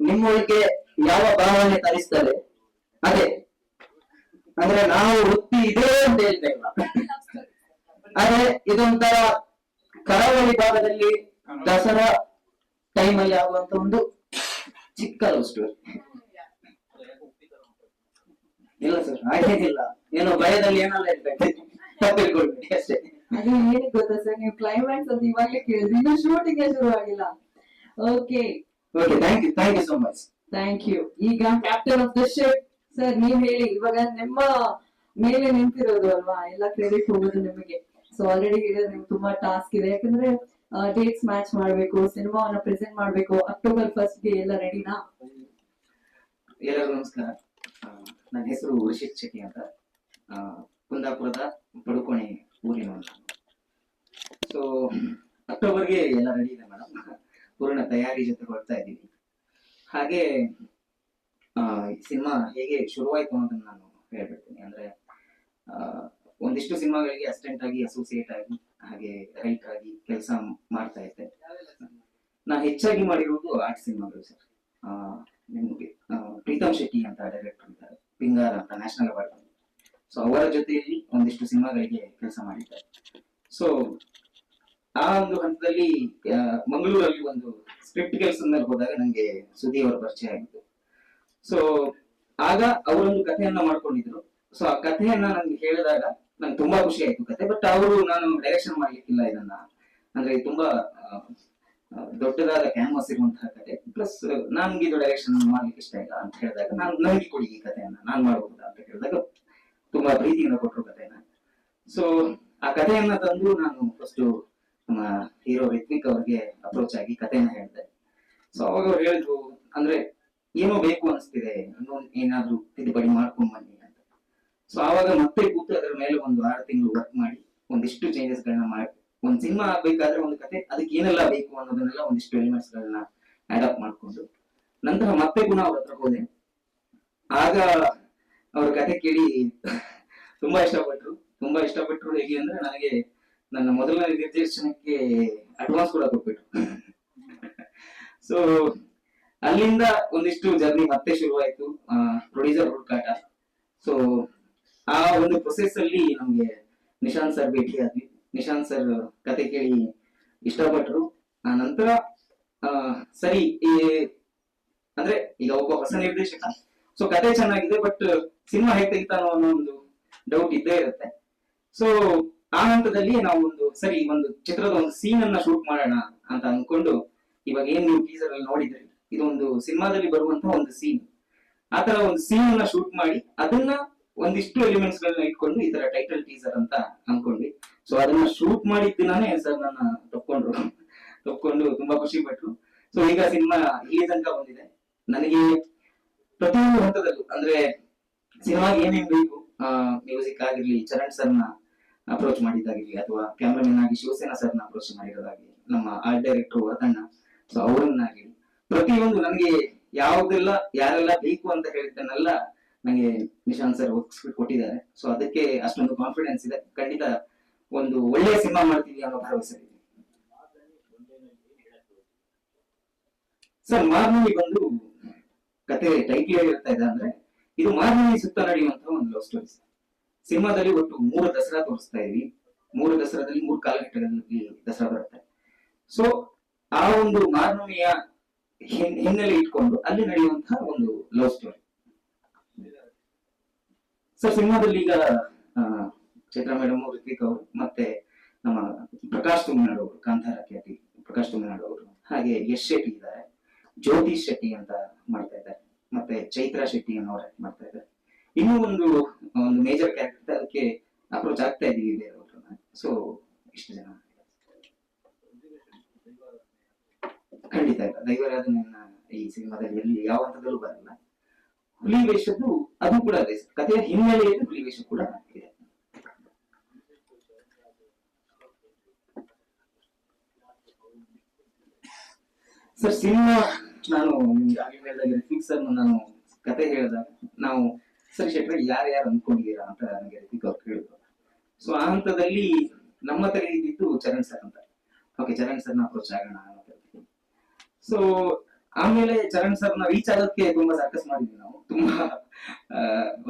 ನಿಮ್ಮೊಳಗೆ ಯಾವ ಭಾವನೆ ತರಿಸ್ತಾರೆ ಅದೇ, ಅಂದ್ರೆ ನಾವು ಇದೆ ಅಂತ ಹೇಳ್ತಾ ಇಲ್ಲ. ಆದ್ರೆ ಇದೊಂಥರ ಕರಾವಳಿ ಭಾಗದಲ್ಲಿ ದಸರಾ ಟೈಮ್ ಅಲ್ಲಿ ಆಗುವಂತ ಒಂದು ಚಿಕ್ಕ ಲವ್ ಸ್ಟೋರಿ ಇಲ್ಲ ಸರ್ ಹಾಗೇನಿಲ್ಲ ಏನು ಭಯದಲ್ಲಿ ಏನೆಲ್ಲ ಇರ್ಬೇಕು. ತಪ್ಪಿಕೊಳ್ಬೇಡಿ ಅಷ್ಟೇ. ಅದೇ ಏನಕ್ಕೆ ಗೊತ್ತಾ ಸರ್ ನೀವು ಕ್ಲೈಮ್ಯಾಕ್ಸ್ ಅಂತ ಇವಾಗಲೇ ಕೇಳಿದ್ರಿ. ಇನ್ನು ಶೂಟಿಂಗ್ ಶುರು ಆಗಿಲ್ಲ. Okay okay thank you thank you so much thank you ಈಗ captain of the ship sir ನೀವ್ ಹೇಳಿ ಇವಾಗ ನಿಮ್ಮ ಮೇಲೆ ನಿಂತಿರೋದು ಅಲ್ವಾ? ಎಲ್ಲ ಕ್ರೆಡಿಟ್ ಹೋಗೋದು ನಿಮಗೆ. ಸೊ ಆಲ್ರೆಡಿ ನಿಮ್ಗೆ ತುಂಬಾ ಟಾಸ್ಕ್ ಇದೆ. ಯಾಕಂದ್ರೆ ಡೇಟ್ಸ್ ಮ್ಯಾಚ್ ಮಾಡ್ಬೇಕು ಸಿನಿಮಾವನ್ನ ಪ್ರೆಸೆಂಟ್ ಮಾಡ್ಬೇಕು ಅಕ್ಟೋಬರ್ ಫಸ್ಟ್ಗೆ ಎಲ್ಲ ರೆಡಿನಾ ಎಲ್ಲರಿಗೂ ನಮಸ್ಕಾರ. ನನ್ನ ಹೆಸರು ಋಷಿತ್ ಶೆಟ್ಟಿ ಅಂತ. ಕುಂದಾಪುರದ ಪಡುಕೋಣೆ ಊರಿನ ಸೊ ಅಕ್ಟೋಬರ್ಗೆ ಎಲ್ಲ ರೆಡಿ ಇದೆ ಮೇಡಮ್ ಪೂರ್ಣ ತಯಾರಿ ಜೊತೆ ಹೊರಡ್ತಾ ಇದ್ದೀವಿ. ಹಾಗೆ ಸಿನಿಮಾ ಹೇಗೆ ಶುರುವಾಯ್ತು ಅನ್ನೋದನ್ನ ನಾನು ಹೇಳ್ಬಿಡ್ತೀನಿ. ಅಂದ್ರೆ ಒಂದಿಷ್ಟು ಸಿನಿಮಾಗಳಿಗೆ ಅಸಿಸ್ಟೆಂಟ್ ಆಗಿ ಅಸೋಸಿಯೇಟ್ ಆಗಿ, ಹಾಗೆ ರೈಟರ್ ಆಗಿ ಕೆಲಸ ಮಾಡ್ತಾ ಇದ್ದೆ. ನಾ ಹೆಚ್ಚಾಗಿ ಮಾಡಿರೋದು ಆರ್ಟ್ ಸಿನಿಮಾಗಳು ಸರ್. ನಿಮಗೆ ಪ್ರೀತಮ್ ಶೆಟ್ಟಿ ಅಂತ ಡೈರೆಕ್ಟರ್ ಇದ್ದಾರೆ ಪಿಂಗಾರ ಅಂತ ನ್ಯಾಷನಲ್ ಅವಾರ್ಡ್ ಸೊ ಅವರ ಜೊತೆಯಲ್ಲಿ ಒಂದಿಷ್ಟು ಸಿನಿಮಾಗಳಿಗೆ ಕೆಲಸ ಮಾಡಿದ್ದಾರೆ. ಸೊ ಆ ಒಂದು ಹಂತದಲ್ಲಿ ಮಂಗಳೂರಲ್ಲಿ ಒಂದು ಸ್ಕ್ರಿಪ್ಟ್ ಕೆಲಸದಲ್ಲಿ ಹೋದಾಗ ನಂಗೆ ಸುದೀಪ್ ಅವರ ಪರಿಚಯ ಆಗಿತ್ತು ಸೊ ಆಗ ಅವರೊಂದು ಕಥೆಯನ್ನ ಮಾಡ್ಕೊಂಡಿದ್ರು. ಸೊ ಆ ಕಥೆಯನ್ನ ನನ್ಗೆ ಹೇಳಿದಾಗ ನಂಗೆ ತುಂಬಾ ಖುಷಿ ಆಯ್ತು ಕತೆ ಬಟ್ ಅವರು ನಾನು ಡೈರೆಕ್ಷನ್ ಮಾಡ್ಲಿಕ್ಕಿಲ್ಲ ಇದನ್ನ. ಅಂದ್ರೆ ತುಂಬಾ ದೊಡ್ಡದಾದ ಕ್ಯಾನ್ವಾಸ್ ಇರುವಂತಹ ಕತೆ ಪ್ಲಸ್ ನನ್ಗೆ ಇದು ಡೈರೆಕ್ಷನ್ ಮಾಡ್ಲಿಕ್ಕೆ ಇಷ್ಟ ಇಲ್ಲ ಅಂತ ಹೇಳಿದಾಗ ನಾನು ನನಗೆ ಕೊಡಿ ಈ ಕಥೆಯನ್ನ. ನಾನ್ ಮಾಡಬಹುದಾ ಅಂತ ಹೇಳಿದಾಗ ತುಂಬಾ ಪ್ರೀತಿಯಿಂದ ಕೊಟ್ಟರು ಕಥೆನ ಸೊ ಆ ಕಥೆಯನ್ನ ತಂದು ನಾನು ಫಸ್ಟ್ ನಮ್ಮ ಹೀರೋ ರಿತ್ವಿಕ್ ಅವ್ರಿಗೆ ಅಪ್ರೋಚ್ ಆಗಿ ಕಥೆನ ಹೇಳಿದೆ. ಸೊ ಅವಾಗ ಅವ್ರು ಹೇಳಿದ್ರು, ಅಂದ್ರೆ ಏನೋ ಬೇಕು ಅನಿಸ್ತಿದೆ. ಏನಾದ್ರು ತಿದ್ದುಪಡಿ ಮಾಡ್ಕೊಂಡ್ ಬನ್ನಿ. ಸೊ ಆವಾಗ ಮತ್ತೆ ಕೂತು ಅದ್ರ ಮೇಲೆ ಒಂದು ಆರು ತಿಂಗಳು ವರ್ಕ್ ಮಾಡಿ ಒಂದಿಷ್ಟು ಚೇಂಜಸ್ ಗಳನ್ನ ಮಾಡಿ, ಒಂದ್ ಸಿನಿಮಾ ಆಗ್ಬೇಕಾದ್ರೆ ಒಂದು ಕತೆ, ಅದಕ್ಕೆ ಏನೆಲ್ಲ ಬೇಕು ಅನ್ನೋದನ್ನೆಲ್ಲ ಒಂದಿಷ್ಟು ಎಲಿಮೆಂಟ್ಸ್ ಗಳನ್ನ ಅಡಾಪ್ಟ್ ಮಾಡ್ಕೊಂಡು. ನಂತರ ಮತ್ತೆ ಗುಣ ಅವ್ರ ಹತ್ರ ಹೋದೆ. ಆಗ ಅವ್ರ ಕತೆ ಕೇಳಿ ತುಂಬಾ ಇಷ್ಟಪಟ್ರು. ತುಂಬಾ ಇಷ್ಟಪಟ್ರು ಹೇಗೆ ಅಂದ್ರೆ ನನಗೆ ನನ್ನ ಮೊದಲನೇ ನಿರ್ದೇಶನಕ್ಕೆ ಅಡ್ವಾನ್ಸ್ ಕೂಡ ಕೊಟ್ಬಿಟ್ರು. ಸೊ ಅಲ್ಲಿಂದ ಒಂದಿಷ್ಟು ಜರ್ನಿ ಮತ್ತೆ ಶುರುವಾಯ್ತು. ಪ್ರೊಡ್ಯೂಸರ್ ಹುಡುಕಾಟ. ಸೊ ಒಂದು ಪ್ರೊಸೆಸ್ ಅಲ್ಲಿ ನಮ್ಗೆ ನಿಶಾಂತ್ ಸರ್ ಭೇಟಿ ಆದ್ವಿ. ನಿಶಾಂತ್ ಸರ್ ಕತೆ ಕೇಳಿ ಇಷ್ಟಪಟ್ರು. ಆ ನಂತರ ಸರಿ, ಈ, ಅಂದ್ರೆ ಈಗ ಒಬ್ಬ ಹೊಸ ನಿರ್ದೇಶಕ. ಸೊ ಕತೆ ಚೆನ್ನಾಗಿದೆ ಬಟ್ ಸಿನಿಮಾ ಹೇಗೆ ತೆಗಿತಾನೋ ಅನ್ನೋ ಒಂದು ಡೌಟ್ ಇದ್ದೇ ಇರುತ್ತೆ. ಸೊ ಆ ಹಂತದಲ್ಲಿ ನಾವು ಒಂದು, ಸರಿ, ಒಂದು ಚಿತ್ರದ ಒಂದು ಸೀನ್ ಅನ್ನ ಶೂಟ್ ಮಾಡೋಣ ಅಂತ ಅನ್ಕೊಂಡು ಇವಾಗ ಏನ್ ನೀವು ಟೀಸರ್ ಅಲ್ಲಿ ನೋಡಿದ್ರಿ? ಇದೊಂದು ಸಿನಿಮಾದಲ್ಲಿ ಬರುವಂತಹ ಒಂದು ಸೀನ್ ಆತರ ಒಂದು ಸೀನ್ ಅನ್ನ ಶೂಟ್ ಮಾಡಿ ಅದನ್ನ ಒಂದಿಷ್ಟು ಎಲಿಮೆಂಟ್ಸ್ ಗಳನ್ನ ಇಟ್ಕೊಂಡು ಈ ತರ ಟೈಟಲ್ ಟೀಸರ್ ಅಂತ ಅನ್ಕೊಂಡ್ವಿ. ಸೊ ಅದನ್ನ ಶೂಟ್ ಮಾಡಿದ ದಿನಾನೇ ಸರ್ ನನ್ನ ತಪ್ಕೊಂಡ್ರು. ತಪ್ಕೊಂಡು ತುಂಬಾ ಖುಷಿ ಪಟ್ರು. ಸೊ ಈಗ ಸಿನಿಮಾ ಇಲ್ಲಿ ತನಕ ಬಂದಿದೆ. ನನಗೆ ಪ್ರತಿಯೊಂದು ಹಂತದಲ್ಲೂ, ಅಂದ್ರೆ ಸಿನಿಮಾಗೆ ಏನೇನ್ ಬೇಕು ಮ್ಯೂಸಿಕ್ ಆಗಿರ್ಲಿ, ಚರಣ್ ಸರ್ನ ಅಪ್ರೋಚ್ ಮಾಡಿದ್ದಾಗಿರ್ಲಿ, ಅಥವಾ ಕ್ಯಾಮ್ರಾಮನ್ ಆಗಿ ಶಿವಸೇನಾ ಸರ್ನ ಅಪ್ರೋಚ್ ಮಾಡಿರೋದಾಗ್ಲಿ, ನಮ್ಮ ಆರ್ಟ್ ಡೈರೆಕ್ಟರ್ ವರದಣ್ಣ ಸೊ ಅವರನ್ನಾಗಿರ್ಲಿ ಪ್ರತಿಯೊಂದು ನನಗೆ ಯಾವ್ದೆಲ್ಲ, ಯಾರೆಲ್ಲ ಬೇಕು ಅಂತ ಹೇಳಿದ್ದನ್ನೆಲ್ಲ ನನಗೆ ನಿಶಾಂತ್ ಸರ್ ಒಪ್ಪಿಸ್ಬಿಟ್ಟು ಕೊಟ್ಟಿದ್ದಾರೆ. ಸೊ ಅದಕ್ಕೆ ಅಷ್ಟೊಂದು ಕಾನ್ಫಿಡೆನ್ಸ್ ಇದೆ. ಖಂಡಿತ ಒಂದು ಒಳ್ಳೆಯ ಸಿನಿಮಾ ಮಾಡ್ತೀವಿ ಅನ್ನೋ ಭರವಸೆ ಇದೆ. ಸರ್ ಮಾರ್ನವಿ ಬಂದು ಕತೆ ಟೈಟ್ಲಿ ಆಗಿರ್ತಾ ಇದೆ ಅಂದ್ರೆ, ಇದು ಮಾರ್ನವಿ ಸುತ್ತ ನಡೆಯುವಂತಹ ಒಂದು ಲವ್ ಸ್ಟೋರಿ ಸಿನಿಮಾದಲ್ಲಿ ಒಟ್ಟು ಮೂರು ದಸರಾ ತೋರಿಸ್ತಾ ಇದೀವಿ. ಮೂರು ದಸರಾದಲ್ಲಿ ಮೂರು ಕಾಲಘಟ್ಟಗಳಲ್ಲಿ ದಸರಾ ಬರುತ್ತೆ. ಸೊ ಆ ಒಂದು ಮಾರ್ನವಿಯ ಹಿನ್- ಹಿನ್ನೆಲೆ ಇಟ್ಕೊಂಡು ಅಲ್ಲಿ ನಡೆಯುವಂತಹ ಒಂದು ಲವ್ ಸ್ಟೋರಿ ಸರ್ ಸಿನಿಮಾದಲ್ಲಿ ಈಗ ಚೈತ್ರ ಮೇಡಮ್ ಋತ್ವಿಕ್ ಅವರು, ಮತ್ತೆ ನಮ್ಮ ಪ್ರಕಾಶ್ ತುಮಿನಾಡು ಅವರು, ಕಾಂತಾರ ಖ್ಯಾತಿ, ಪ್ರಕಾಶ್ ತುಮಿನಾಡು ಅವರು, ಹಾಗೆ ಯಶ್ ಶೆಟ್ಟಿ ಇದ್ದಾರೆ. ಜ್ಯೋತಿಷ್ ಶೆಟ್ಟಿ ಅಂತ ಮಾಡ್ತಾ ಇದ್ದಾರೆ. ಮತ್ತೆ ಚೈತ್ರ ಶೆಟ್ಟಿ ಅನ್ನೋರು ಮಾಡ್ತಾ ಇದ್ದಾರೆ. ಇನ್ನೂ ಒಂದು ಒಂದು ಮೇಜರ್ ಕ್ಯಾರೆಕ್ಟರ್ ಅದಕ್ಕೆ ಅಪ್ರೋಚ್ ಆಗ್ತಾ ಇದೀವಿ ಬೇರೆಯವ್ರನ್ನ ಸೊ ಇಷ್ಟು ಜನ. ಖಂಡಿತ, ದೈವರಾಧನೆಯನ್ನ ಈ ಸಿನಿಮಾದಲ್ಲಿ ಎಲ್ಲಿ ಯಾವ ಹಂತದಲ್ಲೂ ಬರಲ್ಲ. ಹುಲಿ ವೇಷದ್ದು ಅದು ಕೂಡ ಸರ್. ಕಥೆಯ ಹಿನ್ನೆಲೆಯಲ್ಲಿ ಹುಲಿ ವೇಷ ಕೂಡ ಇದೆ ಸರ್, ಸಿನಿಮಾ ನಾನು ಹೇಳಿದಾಗ ಫಿಕ್ಸ್ ಅನ್ನು ನಾನು ಕತೆ ಹೇಳಿದಾಗ ನಾವು ಸರ್ ಯಾರು ಯಾರು ಅನ್ಕೊಂಡಿದ್ದೀರಾ ಅಂತ ನನಗೆ ರಿಫಿಕ್ ಅವ್ರು ಕೇಳಿದ್ರು. ಸೊ ಆ ಹಂತದಲ್ಲಿ ನಮ್ಮ ತಲೆ ಇದ್ದಿದ್ದು ಚರಣ್ ಸರ್ ಅಂತ ಓಕೆ ಚರಣ್ ಸರ್ನ ಅಪ್ರೋಚ್ ಆಗೋಣ ಅಂತ ಸೊ ಆಮೇಲೆ ಚರಣ್ ಸರ್ನ ರೀಚ್ ಆಗೋಕ್ಕೆ ತುಂಬಾ ಸರ್ಕಸ್ ಮಾಡಿದ್ವಿ ನಾವು. ತುಂಬಾ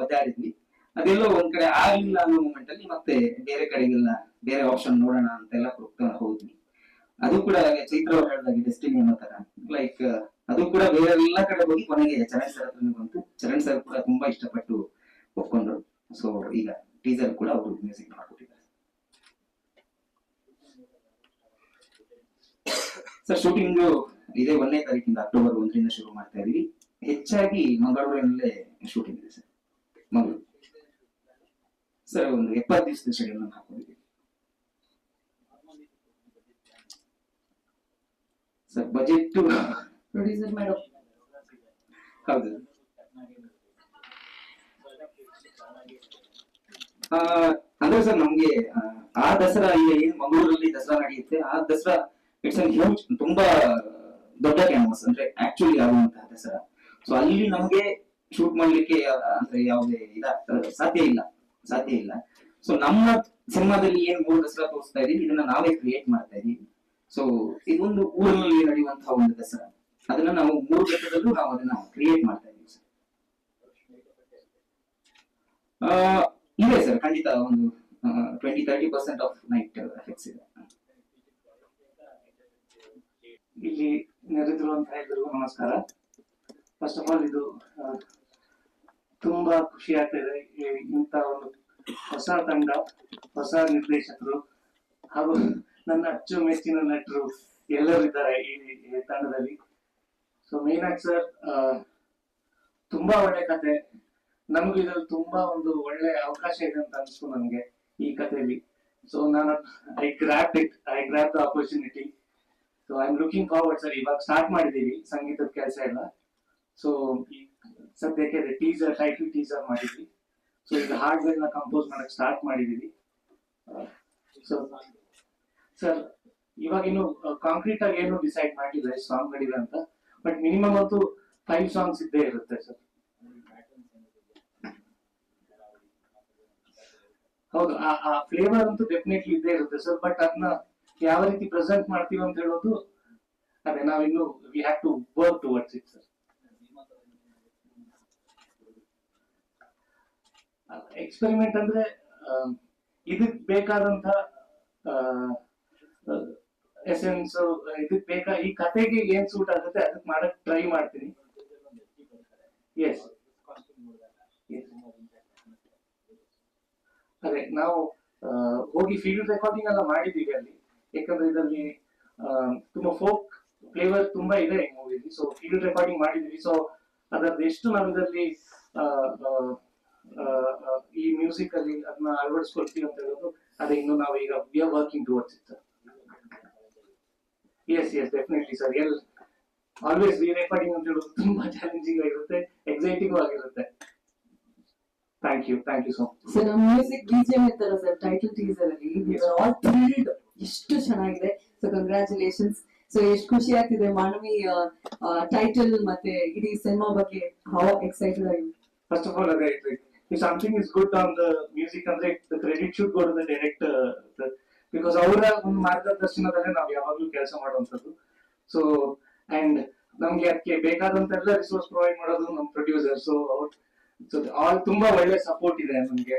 ಒದ್ದಾಡಿದ್ವಿ. ಅದೆಲ್ಲೋ ಒಂದ್ ಕಡೆ ಆಗ್ಲಿಲ್ಲ ಅನ್ನೋ ಮೂಮೆಂಟ್ ಅಲ್ಲಿ ಮತ್ತೆ ಬೇರೆ ಕಡೆಗೆಲ್ಲ ಬೇರೆ ಆಪ್ಷನ್ ನೋಡೋಣ ಅಂತೆಲ್ಲ ಹುಡುಕ್ತಾ ಹೋದ್ವಿ ಅದು ಕೂಡ ಚೈತ್ರ ಅವ್ರು ಹೇಳಿದಾಗೆ ಡೆಸ್ಟಿನಿ ಅನ್ನೋ ತರ. ಲೈಕ್ ಅದು ಕೂಡ ಬೇರೆ ಎಲ್ಲ ಕಡೆ ಹೋಗಿ ಕೊನೆಗೆ ಚರಣ್ ಸರ್ ಹತ್ರನೇ ಬಂತು. ಚರಣ್ ಸರ್ ಕೂಡ ತುಂಬಾ ಇಷ್ಟಪಟ್ಟು ಒಪ್ಕೊಂಡ್ರು. ಸೊ ಈಗ ಟೀಸರ್ ಕೂಡ ಅವರು ಮ್ಯೂಸಿಕ್ ಮಾಡ್ಕೊಟ್ಟಿದ್ದಾರೆ. ಸರ್ ಶೂಟಿಂಗ್ ಇದೇ ಒಂದನೇ ತಾರೀಕಿಂದ ಅಕ್ಟೋಬರ್ ಒಂದರಿಂದ ಶುರು ಮಾಡ್ತಾ ಇದೀವಿ. ಹೆಚ್ಚಾಗಿ ಮಂಗಳೂರಿನಲ್ಲೇ ಶೂಟಿಂಗ್ ಇದೆ ಸರ್. ಮಂಗಳೂರು. ಸರ್ ಒಂದು ಎಪ್ಪತ್ತು ದಿವಸದ ಶೆಡ್ಯೂಲ್ ಹಾಕೊಂಡಿದ್ದೀವಿ. ಸರ್ ಬಜೆಟ್ ಪ್ರೊಡ್ಯೂಸರ್ ಮೇಡಮ್ ಹೌದು. ಅಂದ್ರೆ ಸರ್ ನಮ್ಗೆ ಆ, ಆ ದಸರಾ ಈಗ ಏನ್ ಮಂಗಳೂರಲ್ಲಿ ದಸರಾ ನಡೆಯುತ್ತೆ ಆ ದಸರಾ ಇಟ್ಸ್ ಅನ್ ಹ್ಯೂಜ್ ತುಂಬಾ ದೊಡ್ಡ ಕ್ಯಾನ್ವಾಸ್ ಅಂದ್ರೆ ಆಕ್ಚುಲಿ ಆಗುವಂತಹ ದಸರಾ ಸೊ ಅಲ್ಲಿ ನಮ್ಗೆ ಶೂಟ್ ಮಾಡ್ಲಿಕ್ಕೆ, ಅಂದ್ರೆ ಯಾವುದೇ ಇದ ಸಾಧ್ಯ ಇಲ್ಲ ಸಾಧ್ಯ ಇಲ್ಲ. ಸೊ ನಮ್ಮ ಸಿನಿಮಾದಲ್ಲಿ ಏನ್ ಮೂರು ದಸರಾ ತೋರಿಸ್ತಾ ಇದೀವಿ ಇದನ್ನ ನಾವೇ ಕ್ರಿಯೇಟ್ ಮಾಡ್ತಾ ಇದೀವಿ ಸೊ ಇದೊಂದು ಊರಿನಲ್ಲಿ ನಡೆಯುವಂತಹ ಒಂದು ದಸರಾ. ಅದನ್ನ ನಾವು ಮೂರು ಘಟ್ಟದಲ್ಲೂ ನಾವು ಅದನ್ನ ಕ್ರಿಯೇಟ್ ಮಾಡ್ತಾ ಇದೀವಿ ಸರ್. ಇದೆ ಸರ್, ಖಂಡಿತ ಒಂದು twenty thirty percent of night effects ಇದೆ. ಇಲ್ಲಿ ನೆರೆದಿರುವಂತಹ ಎಲ್ಲರಿಗೂ ನಮಸ್ಕಾರ. ಫಸ್ಟ್ ಆಫ್ ಆಲ್ ಇದು ತುಂಬಾ ಖುಷಿ ಆಗ್ತಾ ಇದೆ. ಇಂಥ ಒಂದು ಹೊಸ ತಂಡ, ಹೊಸ ನಿರ್ದೇಶಕರು ಹಾಗೂ ನನ್ನ ಅಚ್ಚು ಮೆಚ್ಚಿನ ನಟರು ಎಲ್ಲರೂ ಇದ್ದಾರೆ ಈ ಈ ತಂಡದಲ್ಲಿ. ಸೊ ಮೇನ್ ಆಗಿ ಸರ್ ತುಂಬಾ ಒಳ್ಳೆ ಕತೆ. ನಮ್ಗೂ ಇದ್ರಲ್ಲಿ ತುಂಬಾ ಒಂದು ಒಳ್ಳೆ ಅವಕಾಶ ಇದೆ ಅಂತ ಅನ್ಸ್ತು ನನ್ಗೆ ಈ ಕಥೆಯಲ್ಲಿ. ಸೊ ನಾನು I grab it I grab the opportunity so I am looking forward sir ಇವಾಗ ಸ್ಟಾರ್ಟ್ ಮಾಡಿದೀವಿ ಸಂಗೀತದ ಕೆಲಸ ಎಲ್ಲ. ಸೊ ಸದ್ಯಕ್ಕೆ ಟೀಸರ್ ಟೈಟಲ್ ಟೀಸರ್ ಮಾಡಿದ್ವಿ. ಸೊ ಈಗ ಹಾಡ್ಗಳನ್ನ ಕಂಪೋಸ್ ಮಾಡಕ್ ಸ್ಟಾರ್ಟ್ ಮಾಡಿದೀವಿ ಸೊ ಸರ್ ಇವಾಗ ಇನ್ನು ಕಾಂಕ್ರೀಟ್ ಆಗಿ ಏನು ಡಿಸೈಡ್ ಮಾಡಿಲ್ಲ ಎಷ್ಟು ಸಾಂಗ್ಗಳಿವೆ ಅಂತ. ಬಟ್ ಮಿನಿಮಮ್ ಅಂತೂ ಫೈವ್ ಸಾಂಗ್ಸ್ ಇದ್ದೇ ಇರುತ್ತೆ ಸರ್ ಹೌದು, ಆ ಫ್ಲೇವರ್ ಅಂತೂ ಡೆಫಿನೆಟ್ಲಿ ಇದ್ದೇ ಇರುತ್ತೆ ಸರ್ ಬಟ್ ಅದನ್ನ ಯಾವ ರೀತಿ ಪ್ರೆಸೆಂಟ್ ಮಾಡ್ತೀವಿ ಅಂತ ಹೇಳೋದು, ಅದೇ ನಾವಿನ್ನು we have to work towards it sir experiment ಅಂದ್ರೆ ಇದಕ್ ಬೇಕಾದಂತ ಎಸೆನ್ಸ್ ಇದಕ್ ಬೇಕಾ, ಈ ಕತೆಗೆ ಏನ್ ಸೂಟ್ ಆಗುತ್ತೆ ಅದಕ್ ಮಾಡಕ್ ಟ್ರೈ ಮಾಡ್ತೀನಿ. ಎಸ್ ಅದೇ, ನಾವು ಹೋಗಿ ಫೀಲ್ಡ್ ರೆಕಾರ್ಡಿಂಗ್ ಎಲ್ಲ ಮಾಡಿದೀವಿ ಅಲ್ಲಿ. ಯಾಕಂದ್ರೆ ಇದರಲ್ಲಿ ತುಂಬಾ ಫೋಕ್ ಫ್ಲೇವರ್ ತುಂಬಾ ಇದೆ ಈ ಮೂವಿಲಿ ಸೊ ಫೀಲ್ಡ್ ರೆಕಾರ್ಡಿಂಗ್ ಮಾಡಿದ್ವಿ. ಸೊ ಅದರದ್ದು ಎಷ್ಟು ನಾವು ಇದರಲ್ಲಿ ಆ, ಈ ಮ್ಯೂಸಿಕ್ ಅಲ್ಲಿ ಅದನ್ನ ಅಳವಡಿಸ್ಕೊಳ್ತೀವಿ ಅಂತ ಹೇಳೋದು ಅದೇ ಇನ್ನು ನಾವು ಈಗ we are working towards it yes yes definitely sir L always we recording ಅಂತ ಹೇಳೋದು ತುಂಬಾ ಚಾಲೆಂಜಿಂಗ್ ಆಗಿರುತ್ತೆ ಎಕ್ಸೈಟಿಂಗ್ ಆಗಿರುತ್ತೆ. Thank you thank you so much sir music BGM ತರ ಸರ್ ಟೈಟಲ್ ಟೀಸರ್ ಅಲ್ಲಿ. ಆಲ್ ಥ್ರಿಲ್ಡ್ ಎಷ್ಟು ಚೆನ್ನಾಗಿದೆ. ಸೊ ಕಂಗ್ರಾಚುಲೇಷನ್ಸ್ ಸೊ ಎಷ್ಟು ಖುಷಿ ಆಗ್ತಿದೆ ಮಾನವಿ ಟೈಟಲ್ ಮತ್ತೆ ಇಡೀ ಸಿನಿಮಾ ಬಗ್ಗೆ. ಹೌ ಎಕ್ಸೈಟೆಡ್ ಆಗಿ ಫಸ್ಟ್ ಆಫ್ ಆಲ್ ಅದೇ if something is good on the music ಅಂದ್ರೆ the credit should go to the director because ಅವರ ಒಂದು ಮಾರ್ಗದರ್ಶನದಲ್ಲೇ ನಾವು ಯಾವಾಗ್ಲೂ ಕೆಲಸ ಮಾಡುವಂಥದ್ದು. ಸೊ ಅಂಡ್ ನಮ್ಗೆ ಅದಕ್ಕೆ ಬೇಕಾದಂತೆಲ್ಲ ರಿಸೋರ್ಸ್ ಪ್ರೊವೈಡ್ ಮಾಡೋದು ನಮ್ಮ ಪ್ರೊಡ್ಯೂಸರ್ ಸೊ ಸೊ ಆಲ್ ತುಂಬಾ ಒಳ್ಳೆ ಸಪೋರ್ಟ್ ಇದೆ ನಮ್ಗೆ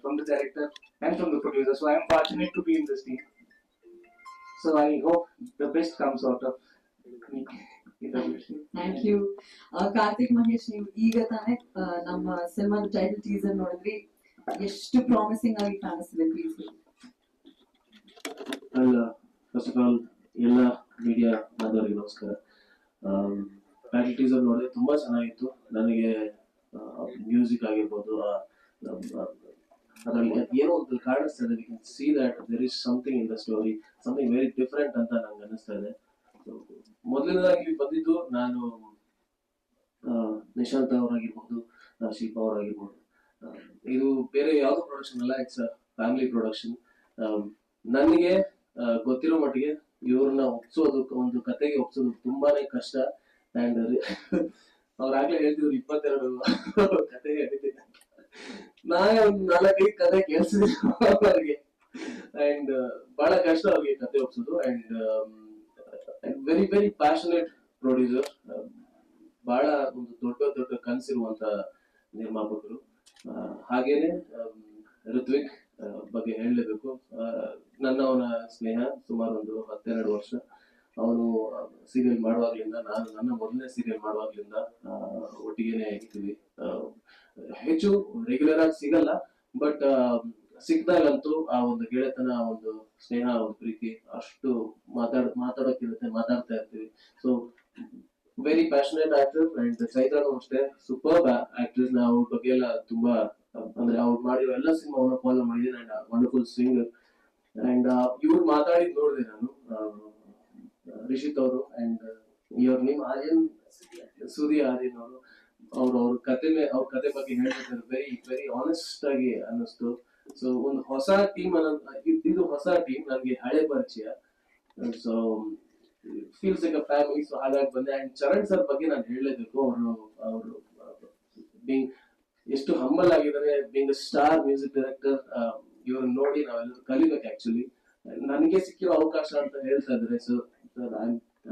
from the director and from the producer so I am fortunate to be in this team so I hope the best comes out of thank you Karthik Mahesh ನೀವು ಈಗ ತಾನೇ ನಮ್ಮ cinema title teaser ನೋಡಿದ್ರಿ. ಎಷ್ಟು promising ಆಗಿ ಕಾಣಿಸ್ತಿದೆ please ಅಲ್ಲ first of all ಎಲ್ಲ ಮೀಡಿಯಾ ಬಂದವರಿಗೆ ನಮಸ್ಕಾರ. ಟೈಟಲ್ ಟೀಸರ್ ನೋಡಿದ್ರೆ ತುಂಬಾ ಚೆನ್ನಾಗಿತ್ತು. ನನಗೆ ಮ್ಯೂಸಿಕ್ ಆಗಿರ್ಬೋದು ಅದರಲ್ಲಿ ಏನೋ ಒಂದು ಕಾಣಿಸ್ತಾ ಇದೆ we can see that there is something in the story something very different ಅಂತ ನಂಗೆ ಅನಿಸ್ತಾ ಇದೆ. ಮೊದಲನೇದಾಗಿ ಬಂದಿದ್ದು ನಾನು ನಿಶಾಂತ್ ಅವರಾಗಿರ್ಬೋದು ಶಿಲ್ಪಾ ಅವರಾಗಿರ್ಬೋದು. ಇದು ಬೇರೆ ಯಾವುದೋ ಪ್ರೊಡಕ್ಷನ್ ಅಲ್ಲ ಇಟ್ಸ್ ಫ್ಯಾಮಿಲಿ ಪ್ರೊಡಕ್ಷನ್ ನನಗೆ ಗೊತ್ತಿರೋ ಮಟ್ಟಿಗೆ ಇವ್ರನ್ನ ಒಪ್ಸೋದು ಒಂದು ಕತೆಗೆ ಒಪ್ಸೋದು ತುಂಬಾನೇ ಕಷ್ಟ. ಅಂಡ್ ಅವ್ರಾಗ್ಲೇ ಹೇಳ್ತಿದ್ರು ಇಪ್ಪತ್ತೆರಡು ಕತೆಗೆ ಹೇಳಿದ್ದೀನಿ ನಾನೇ ನಾಲ್ಕೈದು ಕತೆ ಕೇಳಿಸಿದ್ರು ಅವ್ರಿಗೆ. ಅಂಡ್ ಬಹಳ ಕಷ್ಟ ಅವ್ರಿಗೆ ಕತೆ ಒಪ್ಸೋದು and very very passionate producer ಬಹಳ ಒಂದು ದೊಡ್ಡ ದೊಡ್ಡ ಕನಸಿರುವಂತ ನಿರ್ಮಾಪಕರು. ಹಾಗೇನೆ ಋತ್ವಿಕ್ ಬಗ್ಗೆ ಹೇಳಲೇಬೇಕು. ನನ್ನ ಅವನ ಸ್ನೇಹ ಸುಮಾರು ಒಂದು ಹತ್ತೆರಡು ವರ್ಷ. ಅವನು ಸೀರಿಯಲ್ ಮಾಡುವಾಗ್ಲಿಂದ, ನಾನು ನನ್ನ ಮೊದಲನೇ ಸೀರಿಯಲ್ ಮಾಡುವಾಗ್ಲಿಂದ ಒಟ್ಟಿಗೆನೆ ಇರ್ತೀವಿ. ಹೆಚ್ಚು ರೆಗ್ಯುಲರ್ ಆಗಿ ಸಿಗಲ್ಲ ಬಟ್ ಸಿಕ್ದಾಗಂತೂ ಆ ಒಂದು ಗೆಳೆತನ ಒಂದು ಸ್ನೇಹ ಒಂದು ಪ್ರೀತಿ ಅಷ್ಟು ಮಾತಾಡ್, ಮಾತಾಡೋಕ್ಕಿರುತ್ತೆ, ಮಾತಾಡ್ತಾ ಇರ್ತೀವಿ. So very passionate actor and ಚೈತ್ರನು ಅಷ್ಟೇ ಸೂಪರ್ ಆಕ್ಟ್ರೆಸ್ ನಾ ಅವ್ರ ಬಗ್ಗೆ ಎಲ್ಲ ತುಂಬಾ, ಅಂದ್ರೆ ಅವ್ರು ಮಾಡಿರೋ ಎಲ್ಲ ಸಿನಿಮಾವನ್ನ ಫಾಲೋ ಮಾಡಿದ್ದೀನಿ ಅಂಡ್ ವಂಡರ್ಫುಲ್ ಸಿಂಗರ್ ಅಂಡ್ ಇವ್ರು ಮಾತಾಡಿದ್ ನೋಡಿದೆ ನಾನು ರಿಷಿತ್ ಅವರು ಅಂಡ್ ಇವ್ರ ನಿಮ್ ಆರ್ಯನ್ ಸೂರ್ಯ ಆರ್ಯನ್ ಅವರು. ಅವ್ರ ಅವ್ರ ಕತೆ ಅವ್ರ ಕತೆ ಬಗ್ಗೆ ಹೇಳ್ಬೇಕಾದ್ರೆ ವೆರಿ ವೆರಿ ಆನೆಸ್ಟ್ ಆಗಿ ಅನ್ನಿಸ್ತು. ಸೊ ಒಂದು ಹೊಸ ಟೀಮ್ ಅನ್ನೋ ಇದ್- ಹೊಸ ಟೀಮ್ ನನಗೆ ಹಳೆ ಪರಿಚಯ. So feels like a family so ಹಾಗಾಗಿ ಬಂದೆ. ಅಂಡ್ ಚರಣ್ ಸರ್ ಬಗ್ಗೆ ನಾನು ಹೇಳಲೇಬೇಕು. ಅವರು ಅವರು ಬಿಂಗ್ ಎಷ್ಟು ಹಂಬಲ್ ಆಗಿದ್ದಾರೆ. ಬಿಂಗ್ ಸ್ಟಾರ್ ಮ್ಯೂಸಿಕ್ ಡೈರೆಕ್ಟರ್ ಇವ್ರನ್ನ ನೋಡಿ ನಾವೆಲ್ಲರೂ ಕಲಿಬೇಕು ಆಕ್ಚುಲಿ ನನಗೆ ಸಿಕ್ಕಿರೋ ಅವಕಾಶ ಅಂತ ಹೇಳ್ತಾ ಇದ್ದಾರೆ. So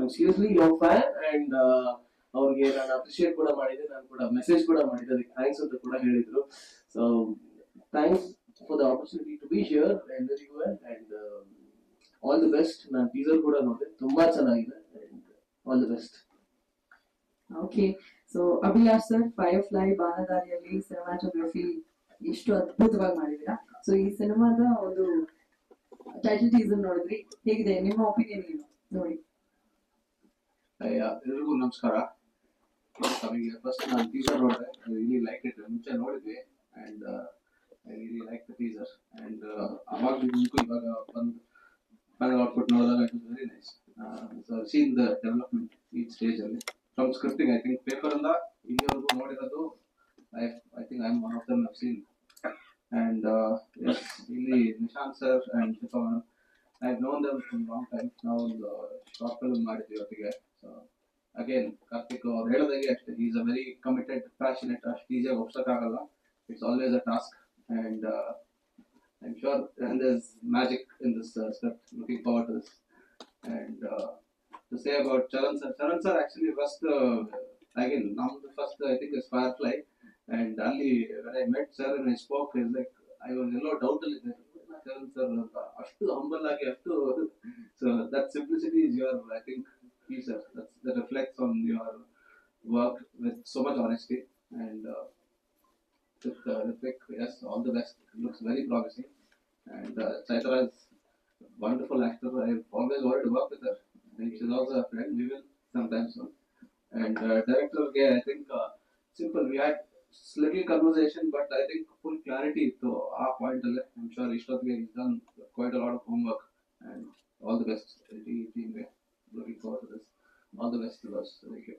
seriously your fan and ಅವ್ರಿಗೆ ನಾನು ಅಪ್ರಿಶಿಯೇಟ್ ಕೂಡ ಮಾಡಿದ್ದೆ ನಾನು ಕೂಡ ಮೆಸೇಜ್ ಕೂಡ ಮಾಡಿದ್ದೆ ಅದಕ್ಕೆ ಥ್ಯಾಂಕ್ಸ್ ಅಂತ ಕೂಡ ಹೇಳಿದ್ರು. So thanks for the opportunity to be here ಎಲ್ಲರಿಗೂ ಅಂಡ್ ಆಲ್ ದಿ ಬೆಸ್ಟ್ ನಾನು ಟೀಸರ್ ಕೂಡ ನೋಡಿದೆ ತುಂಬಾ ಚೆನ್ನಾಗಿದೆ all the best okay so Abhilash sir fire fly ಬಾನದಾರಿಯಲ್ಲಿ cinematography ಎಷ್ಟು ಅದ್ಭುತವಾಗಿ ಮಾಡಿದೀರಾ ಸೊ ಈ ಸಿನಿಮಾದ ಒಂದು ಟೈಟಲ್ ಟೀಸರ್ ನೋಡಿದ್ರಿ ಹೇಗಿದೆ? ನಿಮ್ಮ ಒಪಿನಿಯನ್ ಏನು? ನೋಡಿ. ಎಲ್ರಿಗೂ ನಮಸ್ಕಾರ. ಕಮಿಂಗ್ ಫಸ್ಟ್ ನಾನು ಟೀಸರ್ ನೋಡಿದೆ. ಇಲ್ಲಿ ಲೈಕ್ ಇಟ್ ಮುಂಚೆ ನೋಡಿದ್ವಿ. ಆ್ಯಂಡ್ ಇಲ್ಲಿ ಲೈಕ್ ದ ಟೀಸರ್ ಆ್ಯಂಡ್ ಅವಾಗಲಿಂದಕ್ಕೂ ಇವಾಗ ಬಂದು ಫೈನಲ್ ಔಟ್ಪುಟ್ ನೋಡಿದಾಗ it very nice so scene the development ಈ ಸ್ಟೇಜಲ್ಲಿ ಫ್ರಮ್ ಸ್ಕ್ರಿಪ್ಟಿಂಗ್ ಐ ಥಿಂಕ್ ಪೇಪರಿಂದ ಇಲ್ಲಿವರೆಗೂ ನೋಡಿರೋದು I I think I am one of them who've seen and ಇಲ್ಲಿ Nishant sir and Shifa madam I known them long time ನಾವು ಒಂದು short film ಮಾಡಿದ್ವಿ ಒಟ್ಟಿಗೆ. So again Karthik ಅವ್ರು ಹೇಳಿದಾಗೆ ಅಷ್ಟೇ. Is a very committed passionate ಅಷ್ಟು ಈಸಿಯಾಗಿ ಒಪ್ಸೋಕ್ಕಾಗಲ್ಲ. It's always a task and I sure and thus magic in this script looking forward to this and to say about Charan sir Charan sir actually first again ನಮ್ದು first I think is fire fly and ಅಲ್ಲಿ when I met sir and I spoke is like I was yellow doubt ಅಲ್ಲಿ ಇದ್ದೆ Charan sir ಅಂತ ಅಷ್ಟು humble ಆಗಿ, ಅಷ್ಟು so that simplicity is your I think feature that's, that reflects on your work with so much honesty and uh, with uh, yes, all the best. looks very promising. And uh, Chaitra is wonderful actor. I've always wanted to work with her. Think she's also a friend. We will sometime soon. And uh, director, again, I think uh, simple. We had little conversation, but I think full clarity to our point. I'm sure Ishrat has done quite a lot of homework. And all the best looking forward to this. All the best to us. Thank you.